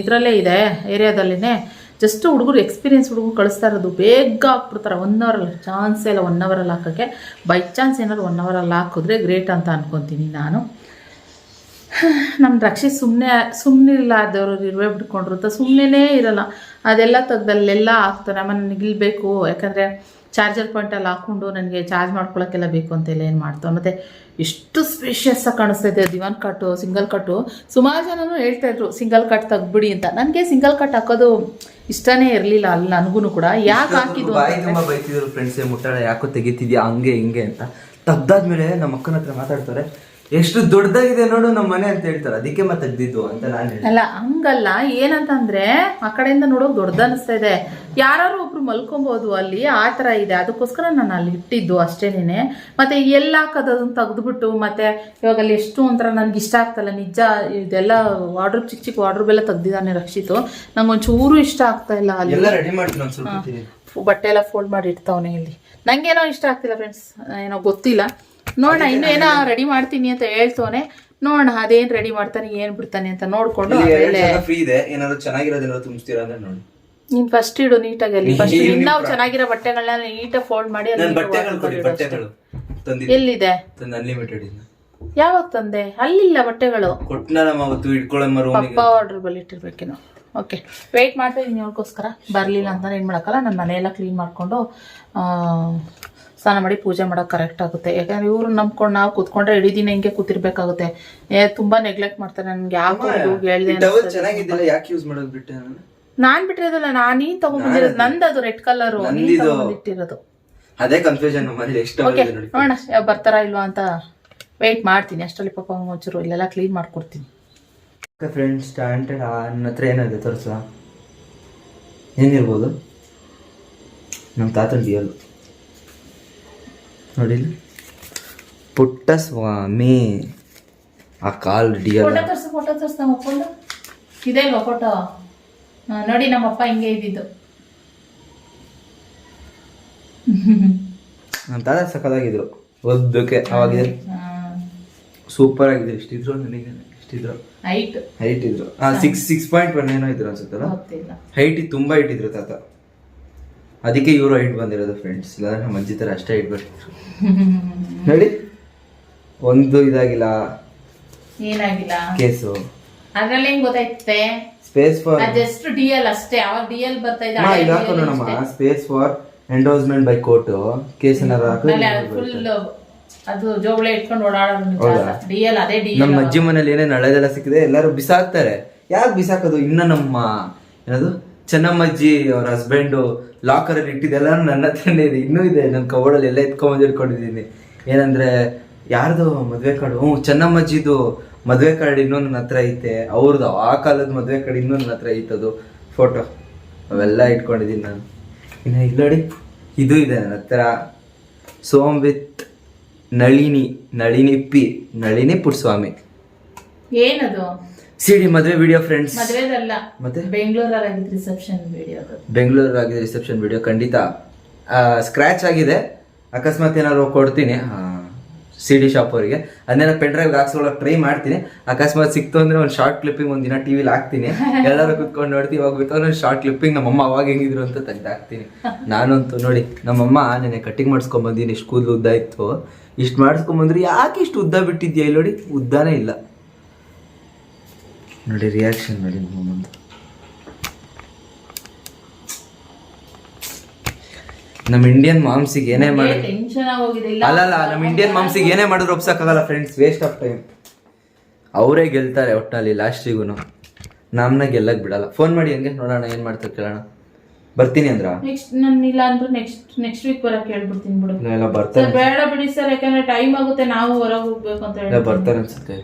ಇದರಲ್ಲೇ ಇದೆ ಏರಿಯಾದಲ್ಲೇ ಜಸ್ಟ್ ಹುಡುಗರು ಎಕ್ಸ್ಪೀರಿಯನ್ಸ್ ಹುಡುಗರು ಕಳಿಸ್ತಾ ಇರೋದು ಬೇಗ ಹಾಕ್ಬಿಡ್ತಾರೆ. ಒನ್ ಅವರಲ್ಲಿ ಚಾನ್ಸೇ ಇಲ್ಲ ಒನ್ ಅವರಲ್ಲಿ ಹಾಕೋಕ್ಕೆ. ಬೈ ಚಾನ್ಸ್ ಏನಾದ್ರು ಒನ್ ಅವರಲ್ಲಿ ಹಾಕಿದ್ರೆ ಗ್ರೇಟ್ ಅಂತ ಅನ್ಕೊತೀನಿ ನಾನು. ನಮ್ಮ ದ್ರಾಕ್ಷಿ ಸುಮ್ಮನೆ ಸುಮ್ಮನೆ ಇಲ್ಲ ಆದವರು ಇರುವೆ ಅಂತ ಸುಮ್ಮನೆ ಇರಲ್ಲ. ಅದೆಲ್ಲ ತೆಗ್ದಲ್ಲೆಲ್ಲ ಹಾಕ್ತಾರೆ. ಅಮ್ಮ ನಿಗಿಲ್ಬೇಕು ಯಾಕಂದರೆ ಚಾರ್ಜರ್ ಪಾಯಿಂಟಲ್ಲಿ ಹಾಕ್ಕೊಂಡು ನನಗೆ ಚಾರ್ಜ್ ಮಾಡ್ಕೊಳ್ಳೋಕ್ಕೆಲ್ಲ ಬೇಕು ಅಂತೆಲ್ಲ ಏನು ಮಾಡ್ತಾವೆ. ಮತ್ತು ಎಷ್ಟು ಸ್ಪೇಷಿಯಸ್ ಆಗಿ ಕಾಣಿಸ್ತಾ ಇದೆ ದಿವಾನ್ ಕಟ್ಟು ಸಿಂಗಲ್ ಕಟ್ಟು ಸುಮಾರು ಜನನು ಹೇಳ್ತಾಯಿದ್ರು ಸಿಂಗಲ್ ಕಟ್ ತೆಗ್ಬಿಡಿ ಅಂತ. ನನಗೆ ಸಿಂಗಲ್ ಕಟ್ ಹಾಕೋದು ಇಷ್ಟನೇ ಇರಲಿಲ್ಲ ಅಲ್ಲಿ ನನಗೂ ಕೂಡ. ಯಾಕೆ ಹಾಕಿದ್ದು ಬೈತಿದ್ರು ಫ್ರೆಂಡ್ಸ್ ಮುಟ್ಟಾಳ ಯಾಕೋ ತೆಗಿತಿದ್ಯಾ ಹಂಗೆ ಹಿಂಗೆ ಅಂತ. ತೆಗ್ದಾದ್ಮೇಲೆ ನಮ್ಮ ಅಕ್ಕನ ಹತ್ರ ಮಾತಾಡ್ತಾರೆ ಎಷ್ಟು ದೊಡ್ಡದಾಗಿದೆ ನೋಡು ನಮ್ಮ ಮನೆ ಅಂತ ಹೇಳ್ತಾರೆ. ಅದಕ್ಕೆ ಮತ್ತೆ ತೆಗ್ದಿದ್ದು ಅಂತ ನಾನು ಹೇಳಿದೆ ಅಲ್ಲ ಹಂಗಲ್ಲ. ಏನಂತಂದ್ರೆ ಆ ಕಡೆಯಿಂದ ನೋಡೋಕ್ ದೊಡ್ಡದ ಅನಿಸ್ತಾ ಇದೆ. ಯಾರು ಒಬ್ರು ಮಲ್ಕೊಬಹುದು ಅಲ್ಲಿ ಆ ತರ ಇದೆ. ಅದಕ್ಕೋಸ್ಕರ ನಾನು ಅಲ್ಲಿ ಇಟ್ಟಿದ್ದು ಅಷ್ಟೇನೆ ಮತ್ತೆ ಎಲ್ಲ ಹಾಕೋದು ಅದನ್ನ ತೆಗೆದ್ಬಿಟ್ಟು ಮತ್ತೆ ಇವಾಗ ಅಲ್ಲಿ ಎಷ್ಟು ಒಂಥರ ನನ್ಗೆ ಇಷ್ಟ ಆಗ್ತಲ್ಲ. ನಿಜ ಇದೆಲ್ಲ ವಾಡ್ರೂಪ್ ಚಿಕ್ಕ ಚಿಕ್ಕ ವಾಡ್ರೂಪ್ ಎಲ್ಲ ತೆಗ್ದಿದ್ದಾನೆ ರಕ್ಷಿತು. ನಂಗೆ ಒಂಚೂರು ಇಷ್ಟ ಆಗ್ತಾ ಇಲ್ಲ ಅಲ್ಲಿ. ಎಲ್ಲ ರೆಡಿ ಮಾಡ್ತೀನಿ ಒಂದು ಸ್ವಲ್ಪ ಹೊತ್ತಿಗೆ. ಬಟ್ಟೆ ಎಲ್ಲ ಫೋಲ್ಡ್ ಮಾಡಿ ಇಡ್ತಾವನೆ ಇಲ್ಲಿ. ನಂಗೇನೋ ಇಷ್ಟ ಆಗ್ತಿಲ್ಲ ಫ್ರೆಂಡ್ಸ್ ಏನೋ ಗೊತ್ತಿಲ್ಲ. ನೋಡೋಣ ಇನ್ನೂ ಏನೋ ರೆಡಿ ಮಾಡ್ತೀನಿ ಅಂತ ಹೇಳ್ತೋನೆ. ನೋಡೋಣ ಅದೇನು ರೆಡಿ ಮಾಡ್ತಾನೆ ಏನು ಬಿಡ್ತಾನೆ ಅಂತ ನೋಡ್ಕೊಂಡು ನೀನು ಆಮೇಲೆ ಫ್ರೀ ಇದೆ ಏನಾದ್ರು ಚೆನ್ನಾಗಿರೋದು ಏನಾದ್ರು ತುಂಬಿಸ್ತೀರಾ ಅಂದ್ರೆ ನೋಡಿ. ನೀನ್ ಫಸ್ಟ್ ಇಡು ನೀಟಾಗಿ ಅಲ್ಲಿ. ಫಸ್ಟ್ ಇನ್ನೂ ಚೆನ್ನಾಗಿರೋ ಬಟ್ಟೆಗಳನ್ನ ನೀಟಾಗಿ ಫೋಲ್ಡ್ ಮಾಡಿ ಅಲ್ಲಿ ಬಟ್ಟೆಗಳು ಕೊಡಿ ಬಟ್ಟೆಗಳು ತಂದಿದ್ದೆ. ಎಲ್ಲಿದೆ? ತಂದು ಅನ್ಲಿಮಿಟೆಡ್ ಇಂದ. ಯಾವಾಗ ತಂದೆ? ಅಲ್ಲಿಲ್ಲ ಬಟ್ಟೆಗಳು. ಕೊಟ್ನಲ್ಲಮ್ಮ ಅವತ್ತು ಇಟ್ಕೊಳ್ಳಮ್ಮ ರೂಮಿಗೆ ಪಪ್ಪ ಆರ್ಡರ್ ಬಲ್ಲಿ ಇಟ್ಟಿರ್ಬೇಕೇನೋ ಓಕೆ ವೆಯ್ಟ್ ಮಾಡ್ತಾ ಇದ್ದೀನಿ ಅವ್ರಿಗೋಸ್ಕರ ಬರಲಿಲ್ಲ ಅಂತ ಏನು ಮಾಡೋಕ್ಕಲ್ಲ ನಾನು ಮನೆಯೆಲ್ಲ ಕ್ಲೀನ್ ಮಾಡಿಕೊಂಡು ಸ್ನಾನ ಮಾಡಿ ಪೂಜೆ ಮಾಡೋಕೆ ಕರೆಕ್ಟ್ ಆಗುತ್ತೆ. ಯಾಕಂದ್ರೆ ಇವ್ರು ನಂಬ್ಕೊಂಡು ನಾವು ಕೂತ್ಕೊಂಡ್ರೆ ಇಡೀ ದಿನ ಹಿಂಗೆ ಕೂತಿರ್ಬೇಕಾಗುತ್ತೆ. ಏ ತುಂಬಾ ನೆಗ್ಲೆಕ್ಟ್ ಮಾಡ್ತಾರೆ ನನ್ಗೆ. ಯಾಕೆ ಹೇಳ್ದೆ ಯಾಕೆ ಯೂಸ್ ಮಾಡೋದು ಬಿಟ್ಟೆ ನಾನು? ನಾನ್ ಬಿಟ್ಟಿರೋದಲ್ಲ ನಾನು ತಗೊಂಡ್ಬಂದಿರೋದು. ನಂದು ಅದು ರೆಡ್ ಕಲರ್ ಇಟ್ಟಿರೋದು. ಅದೇ ಕನ್ಫ್ಯೂಷನ್ ಓಕೆ ನೋಡೋಣ. ಬರ್ತಾರಾ ಇಲ್ವಾ ಅಂತ ವೆಯ್ಟ್ ಮಾಡ್ತೀನಿ. ಅಷ್ಟರಲ್ಲಿ ಪಾಪ ಒಂಚೂರು ಇಲ್ಲೆಲ್ಲ ಕ್ಲೀನ್ ಮಾಡ್ಕೊಡ್ತೀನಿ. ಫ್ರೆಂಡ್ಸ್ ಸ್ಟ್ಯಾಂಡರ್ಡ್ ನನ್ನ ಹತ್ರ ಏನಿದೆ ತೋರಿಸುವ ಏನಿರ್ಬೋದು ನಮ್ಮ ತಾತನ ಡಿಯಲ್ ನೋಡಿ ಇಲ್ಲಿ. ಪುಟ್ಟ ಸ್ವಾಮಿ ಆ ಕಾಲ್ ರೆಡಿ ಫೋಟೋ ತೋರ್ಸು ಫೋಟೋ ತೋರ್ಸು ನಮ್ಮ ಅಪ್ಪಂದು. ಇದೆ ಇಲ್ವಾ ಫೋಟೋ? ನೋಡಿ ನಮ್ಮಪ್ಪ ಹಿಂಗೆ ಇದ್ದಿದ್ದು. ನಮ್ಮ ತಾತ ಸಕ್ಕದಾಗಿದ್ರು ಒದ್ದಕ್ಕೆ ಅವಾಗ ಸೂಪರ್ ಆಗಿದ್ರು ಇಷ್ಟಿದ್ರು ನನಗೆ ಇಷ್ಟಿದ್ರು. ಹೈಟ್ ಹೈಟ್ ಇದ್ರು. ಸಿಕ್ಸ್ ಸಿಕ್ಸ್ ಪಾಯಿಂಟ್ ಒನ್ ಏನೋ ಇದ್ರು ಅನ್ಸುತ್ತಲ್ಲ? ಗೊತ್ತಿಲ್ಲ. ಹೈಟ್ ತುಂಬಾ ಇಟ್ಟಿದ್ರು ತಾತ. ಅದಕ್ಕೆ ಇವರು ಹೈಟ್ ಬಂದಿರೋದು ಫ್ರೆಂಡ್ಸ್ ಇಲ್ಲಾಂದ್ರೆ ನಮ್ಮ ಅಜ್ಜಿ ಥರ ಅಷ್ಟೇ ಹೈಟ್ ಬರ್ತಿದ್ರು. ನೋಡಿ ಒಂದು ಇದಾಗಿಲ್ಲ. ಏನಾಗಿಲ್ಲ? ಕೇಸು. ಅದ್ರಲ್ಲಿ ಹೆಂಗ್ ಗೊತ್ತಾಯ್ತೆ space for just D L ಅಷ್ಟೇ. ಅವಾಗ ಡಿ ಎಲ್ ಬರ್ತಾ ಇದೆ ನೋಡಮ್ಮ space for endorsement by court case ಏನಾರ ಫುಲ್ ಅದು ಜೋಬಳೆ ಇಟ್ಕೊಂಡು ಓಡಾಡೋದು? ಡಿ ಎಲ್ ಅದೇ ಡಿ ಎಲ್ ನಮ್ಮ ಅಜ್ಜಿ ಮನೇಲಿ ಏನೇನು ಹಳೆದೆಲ್ಲ ಸಿಕ್ಕಿದೆ ಎಲ್ಲರೂ ಬಿಸಾಕ್ತಾರೆ. ಯಾಕೆ ಬಿಸಾಕೋದು? ಇನ್ನ ನಮ್ಮ ಏನದು? ಚೆನ್ನಮ್ಮಜ್ಜಿ, ಅವ್ರ ಹಸ್ಬೆಂಡು ಲಾಕರಲ್ಲಿ ಇಟ್ಟಿದ್ದೆಲ್ಲ ನನ್ನ ಹತ್ರನೇ ಇದೆ. ಇನ್ನೂ ಇದೆ. ನನ್ನ ಕವಡಲ್ಲಿ ಎಲ್ಲ ಎತ್ಕೊಂಬಂದು ಏನಂದ್ರೆ, ಯಾರ್ದು ಮದುವೆ ಕಾರ್ಡು? ಹ್ಞೂ, ಚೆನ್ನಮ್ಮಜ್ಜಿದು ಮದುವೆ ಕಾರ್ಡ್ ಇನ್ನೂ ನನ್ನ ಹತ್ರ ಐತೆ. ಅವ್ರದ್ದು ಆ ಕಾಲದ ಮದುವೆ ಕಾರ್ಡ್ ಇನ್ನೂ ನನ್ನ ಹತ್ರ ಐತದು. ಫೋಟೋ ಅವೆಲ್ಲ ಇಟ್ಕೊಂಡಿದ್ದೀನಿ ನಾನು. ಇನ್ನು ಇಲ್ಲೋಡಿ ಇದು ಇದೆ ನನ್ನ ಹತ್ರ. Some with Nalini Nalini P Nalini Puttaswamy ಏನದು? ಸಿ ಡಿ ಮದುವೆ ವಿಡಿಯೋ ಫ್ರೆಂಡ್ಸ್ ಮದ್ವೆದಲ್ಲ. ಮತ್ತೆ? ಬೆಂಗಳೂರಲ್ಲಿ ಆಗಿದ್ದು ರಿಸೆಪ್ಷನ್ ವಿಡಿಯೋ ಬೆಂಗಳೂರು ಆಗಿದೆ ರಿಸೆಪ್ಷನ್ ವಿಡಿಯೋ ಖಂಡಿತ ಸ್ಕ್ರಾಚ್ ಆಗಿದೆ. ಅಕಸ್ಮಾತ್ ಏನಾದ್ರು ಕೊಡ್ತೀನಿ. ಸಿ ಡಿ ಶಾಪ್ ಅವರಿಗೆ. ಅದನ್ನೆಲ್ಲ ಪೆನ್ ಡ್ರೈವ್ ಹಾಕ್ಸ್ಕೊಳಕ್ ಟ್ರೈ ಮಾಡ್ತೀನಿ. ಅಕಸ್ಮಾತ್ ಸಿಕ್ತು ಅಂದ್ರೆ ಒಂದು ಶಾರ್ಟ್ ಕ್ಲಿಪ್ಪಿಂಗ್ ಒಂದಿನ ಟಿವಿಲಿ ಹಾಕ್ತೀನಿ. ಎಲ್ಲರೂ ಕುತ್ಕೊಂಡು ನೋಡ್ತೀವಿ ಇವಾಗ ಒಂದು ಶಾರ್ಟ್ ಕ್ಲಿಪ್ಪಿಂಗ್ ನಮ್ಮಮ್ಮ ಅವಾಗ ಹೆಂಗಿದ್ರು ಅಂತ ತೆಗ್ದು ಹಾಕ್ತೀನಿ ನಾನಂತೂ ನೋಡಿ ನಮ್ಮಮ್ಮ ನೆನೆ ಕಟಿಂಗ್ ಮಾಡಿಸ್ಕೊಂಡ್ ಬಂದೀನಿ ಇಷ್ಟು ಕೂದಲು ಉದ್ದ ಇತ್ತು. ಇಷ್ಟು ಮಾಡಿಸ್ಕೊಂಬಂದ್ರೆ ಯಾಕೆ ಇಷ್ಟು ಉದ್ದ ಬಿಟ್ಟಿದ್ಯಾ? ಇಲ್ಲಿ ನೋಡಿ ಉದ್ದಾನೇ ಇಲ್ಲ. ನೋಡಿ ರಿಯಾಕ್ಷನ್ ನೋಡಿ ನಮ್ಮದು ನಮ್ಮ ಇಂಡಿಯನ್ ಮಾಮ್ಸಿಗೆ ಏನೇ ಮಾಡಿ ಟೆನ್ಷನ್ ಆಗೋಗಿದೆ. ಇಲ್ಲ ಅಲ್ಲಲ್ಲ ನಮ್ಮ ಇಂಡಿಯನ್ ಮಾಂಸಿಗೆ ಏನೇ ಮಾಡಿದ್ರು ಒಪ್ಸಕ್ಕಾಗಲ್ಲ ಫ್ರೆಂಡ್ಸ್ ವೇಸ್ಟ್ ಆಫ್ ಟೈಮ್ ಅವರೇ ಗೆಲ್ತಾರೆ ಒಟ್ಟಲ್ಲಿ ಲಾಸ್ಟಿಗೂ ನಮ್ಮನ್ನ ಗೆಲ್ಲಕ್ ಬಿಡಲ್ಲ. ಫೋನ್ ಮಾಡಿ ಹಂಗೆ ನೋಡೋಣ ಏನ್ ಮಾಡ್ತಾರೆ ಕೇಳೋಣ. ಬರ್ತೀನಿ ಅಂದ್ರ? ನೆಕ್ಸ್ಟ್ ನಾನು ಇಲ್ಲ ಅಂದ್ರೆ ನೆಕ್ಸ್ಟ್ ನೆಕ್ಸ್ಟ್ ವೀಕ್ ಬರಕ್ ಹೇಳ್ಬಿಡ್ತೀನಿ ಬಿಡು. ಇಲ್ಲ ಬರ್ತಾರೆ ಸರ್ ಬೇಡ ಬಿಡಿ ಸರ್ ಯಾಕಂದ್ರೆ ಟೈಮ್ ಆಗುತ್ತೆ ನಾವು ಹೊರಗೆ ಹೋಗ್ಬೇಕು ಅಂತ ಹೇಳಿ ಬರ್ತಾರೆ ಅನ್ಸುತ್ತೆ.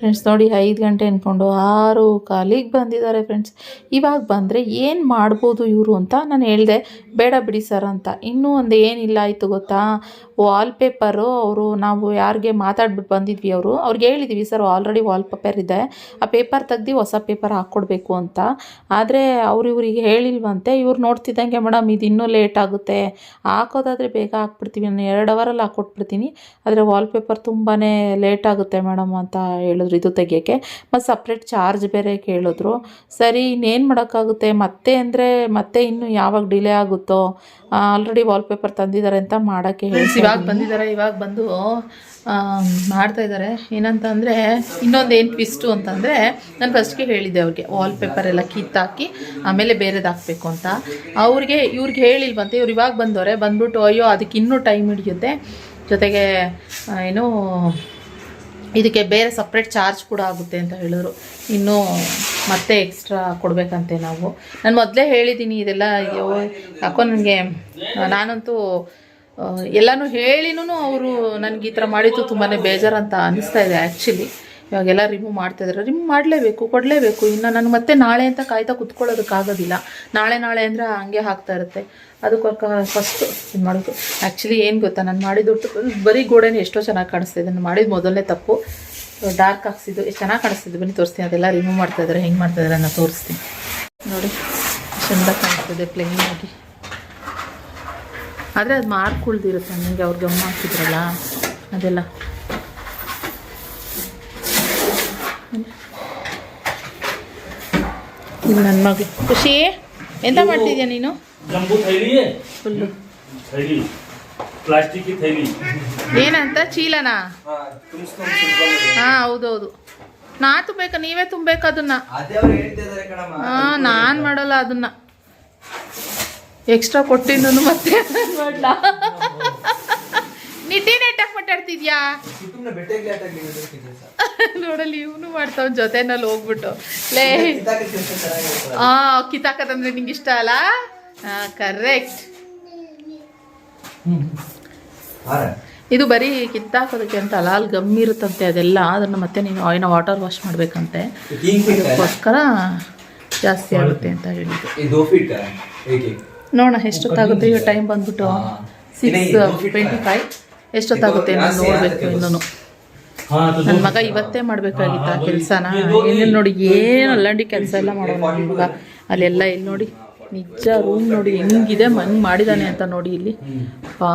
ಫ್ರೆಂಡ್ಸ್ ನೋಡಿ, ಐದು ಗಂಟೆ ಅಂದ್ಕೊಂಡು ಆರು ಕಾಲಿಗೆ ಬಂದಿದ್ದಾರೆ ಫ್ರೆಂಡ್ಸ್ ಇವಾಗ ಬಂದರೆ ಏನು ಮಾಡ್ಬೋದು ಇವರು ಅಂತ ನಾನು ಹೇಳಿದೆ. ಬೇಡ ಬಿಡಿ ಸರ್ ಅಂತ. ಇನ್ನೂ ಒಂದು ಏನಿಲ್ಲ ಆಯಿತು ಗೊತ್ತಾ? ವಾಲ್ಪೇಪರು ಅವರು ನಾವು ಯಾರಿಗೆ ಮಾತಾಡ್ಬಿಟ್ಟು ಬಂದಿದ್ವಿ ಅವರು, ಅವ್ರಿಗೆ ಹೇಳಿದ್ವಿ, ಸರ್ ಆಲ್ರೆಡಿ ವಾಲ್ಪೇಪರ್ ಇದೆ, ಆ ಪೇಪರ್ ತೆಗ್ದು ಹೊಸ ಪೇಪರ್ ಹಾಕ್ಕೊಡ್ಬೇಕು ಅಂತ. ಆದರೆ ಅವ್ರು ಇವರಿಗೆ ಹೇಳಿಲ್ವಂತೆ, ಇವ್ರು ನೋಡ್ತಿದ್ದಂಗೆ, ಮೇಡಮ್, ಇದು ಇನ್ನೂ ಲೇಟ್ ಆಗುತ್ತೆ, ಹಾಕೋದಾದರೆ ಬೇಗ ಹಾಕ್ಬಿಡ್ತೀವಿ ನಾನು ಎರಡು ಅವರಲ್ಲಿ ಹಾಕ್ಕೊಟ್ಬಿಡ್ತೀನಿ, ಆದರೆ ವಾಲ್ಪೇಪರ್ ತುಂಬಾ ಲೇಟ್ ಆಗುತ್ತೆ ಮೇಡಮ್ ಅಂತ ಹೇಳಿದ್ರು, ಇದು ತೆಗಿಯೋಕ್ಕೆ. ಮತ್ತು ಸಪ್ರೇಟ್ ಚಾರ್ಜ್ ಬೇರೆ ಕೇಳಿದ್ರು, ಸರಿ, ಇನ್ನೇನು ಮಾಡೋಕ್ಕಾಗುತ್ತೆ, ಮತ್ತೆ ಅಂದರೆ ಮತ್ತೆ ಇನ್ನು ಯಾವಾಗ ಡಿಲೇ ಆಗುತ್ತೋ ಆಲ್ರೆಡಿ ವಾಲ್ಪೇಪರ್ ತಂದಿದ್ದಾರೆ ಅಂತ ಮಾಡೋಕ್ಕೆ ಹೇಳಿ ಇವಾಗ ಬಂದಿದ್ದಾರೆ, ಇವಾಗ ಬಂದು ಮಾಡ್ತಾ ಇದ್ದಾರೆ. ಏನಂತ ಅಂದರೆ ಇನ್ನೊಂದು ಏನು ಟ್ವಿಸ್ಟು ಅಂತಂದರೆ, ನಾನು ಫಸ್ಟ್ಗೆ ಹೇಳಿದ್ದೆ ಅವ್ರಿಗೆ ವಾಲ್ಪೇಪರ್ ಎಲ್ಲ ಕಿತ್ತಾಕಿ ಆಮೇಲೆ ಬೇರೆದು ಹಾಕಬೇಕು ಅಂತ. ಅವ್ರಿಗೆ, ಇವ್ರಿಗೆ ಹೇಳಿಲ್ವಂತೆ, ಇವ್ರು ಇವಾಗ ಬಂದವರೆ, ಬಂದ್ಬಿಟ್ಟು ಅಯ್ಯೋ, ಅದಕ್ಕೆ ಇನ್ನೂ ಟೈಮ್ ಹಿಡಿಯುತ್ತೆ. ಜೊತೆಗೆ ಏನು, ಇದಕ್ಕೆ ಬೇರೆ ಸಪ್ರೇಟ್ ಚಾರ್ಜ್ ಕೂಡ ಆಗುತ್ತೆ ಅಂತ ಹೇಳಿದ್ರು. ಇನ್ನೂ ಮತ್ತೆ ಎಕ್ಸ್ಟ್ರಾ ಕೊಡಬೇಕಂತೆ ನಾವು. ನಾನು ಮೊದಲೇ ಹೇಳಿದ್ದೀನಿ ಇದೆಲ್ಲ ಯಾಕೋ ನನಗೆ, ನಾನಂತೂ ಎಲ್ಲನೂ ಹೇಳಿನೂ ಅವರು ನನಗೆ ಈ ಥರ ಮಾಡಿದ್ದು ತುಂಬಾ ಅಂತ ಅನಿಸ್ತಾ ಇದೆ ಆ್ಯಕ್ಚುಲಿ ಇವಾಗೆಲ್ಲ ರಿಮೂವ್ ಮಾಡ್ತಾ ಇದ್ದಾರೆ ರಿಮೂವ್ ಮಾಡಲೇಬೇಕು, ಕೊಡಲೇಬೇಕು. ಇನ್ನು ನನಗೆ ಮತ್ತೆ ನಾಳೆ ಅಂತ ಕಾಯ್ತಾ ಕುತ್ಕೊಳ್ಳೋದಕ್ಕಾಗೋದಿಲ್ಲ ನಾಳೆ ನಾಳೆ ಅಂದರೆ ಹಂಗೆ ಹಾಕ್ತಾ ಇರುತ್ತೆ. ಅದಕ್ಕೋಸ್ಕರ ಫಸ್ಟು ಇದು ಮಾಡೋದು? ಆ್ಯಕ್ಚುಲಿ ಏನು ಗೊತ್ತಾ? ನಾನು ಮಾಡಿದ್ದು ಬರೀ ಗೋಡೆನೇ ಎಷ್ಟೋ ಚೆನ್ನಾಗಿ ಕಾಣಿಸ್ತಿದೆ ನಾನು ಮಾಡಿದ ಮೊದಲನೇ ತಪ್ಪು. ಡಾರ್ಕ್ ಹಾಕ್ಸಿದ್ದು, ಎಷ್ಟು ಚೆನ್ನಾಗಿ ಕಾಣಿಸ್ತಿದ್ದು ಬನ್ನಿ, ತೋರಿಸ್ತೀನಿ. ಅದೆಲ್ಲ ರಿಮೂವ್ ಮಾಡ್ತಾ ಇದ್ದಾರೆ ಹೆಂಗೆ ಮಾಡ್ತಾ ಇದ್ದಾರೆ ನಾನು ತೋರಿಸ್ತೀನಿ. ನೋಡಿ, ಚೆಂದ ಕಾಣಿಸ್ತಿದೆ ಪ್ಲೇನ್ ಆದರೆ ಅದು ಮಾರ್ಕ್ ಉಳ್ದಿರುತ್ತೆ ನನಗೆ ಅವ್ರಿಗೆ ಅಮ್ಮ ಹಾಕಿದ್ರಲ್ಲ ಅದೆಲ್ಲ. ನನ್ನ ಮಗಳು. ಖುಷಿ? ಎಂತ ಮಾಡ್ತಿದ್ಯಾ ನೀನು? ಫುಲ್ಲು. ಏನಂತ? ಚೀಲನಾ? ಹಾಂ ಹೌದೌದು. ನಾ ತುಂಬ ನೀವೇ ತುಂಬಬೇಕು ಅದನ್ನ. ಹಾ ನಾನು ಮಾಡಲ್ಲ ಅದನ್ನ. ಎಕ್ಸ್ಟ್ರಾ ಕೊಟ್ಟಿನೂ ಮತ್ತೆ ಮಾಡ್ಲಾ ನಿಟ್ಟಿ ನೆಟ್ಟಾಗಿ ಮಾತಾಡ್ತಿದ್ಯಾ. ನೋಡಲ್ಲಿ ಇವನು ಮಾಡ್ತಾವ್ ಜೊತೆನಲ್ಲಿ ಹೋಗ್ಬಿಟ್ಟು. ಲೇ ಹಾ ಕಿತಾಕದಂದ್ರೆ ನಿಂಗೆ ಇಷ್ಟ ಅಲ್ಲ? ಹಾ ಕರೆಕ್ಟ್. ಇದು ಬರೀ ಕಿತ್ತಾಕೋದಕ್ಕೆ ಅಂತ ಅಲ್ಲ ಅಲ್ಲಿ ಗಮ್ಮಿ ಇರುತ್ತಂತೆ ಅದೆಲ್ಲ ಅದನ್ನ ಮತ್ತೆ ನೀನು ಆಯಿನ ವಾಟರ್ ವಾಶ್ ಮಾಡಬೇಕಂತೆ? ಅದಕ್ಕೋಸ್ಕರ ಜಾಸ್ತಿ ಆಗುತ್ತೆ ಅಂತ ಹೇಳಿದ್ದು? ನೋಡೋಣ ಎಷ್ಟೊತ್ತಾಗುತ್ತೆ? ಈಗ ಟೈಮ್ ಬಂದ್ಬಿಟ್ಟು. ಸಿಕ್ಸ್ ಟ್ವೆಂಟಿ ಫೈವ್ ಎಷ್ಟೊತ್ತಾಗುತ್ತೆ ನಾನು ನೋಡಬೇಕು ಇನ್ನೂ ನನ್ನ ಮಗ ಇವತ್ತೇ ಮಾಡಬೇಕಾಗಿತ್ತು ಆ ಕೆಲಸನ. ಏನೇನು ನೋಡಿ. ಏನು ಅಲ್ಲಂಡಿ ಕೆಲಸ ಎಲ್ಲ ಮಾಡೋಣ ನನ್ನ ಮಗ ಅಲ್ಲೆಲ್ಲ ಇಲ್ಲಿ ನೋಡಿ ನಿಜ ರೂಮ್ ನೋಡಿ ಹೆಂಗಿದೆ ಮಂಗ್ ಮಾಡಿದಾನೆ ಅಂತ ನೋಡಿ ಇಲ್ಲಿ. ಪಾ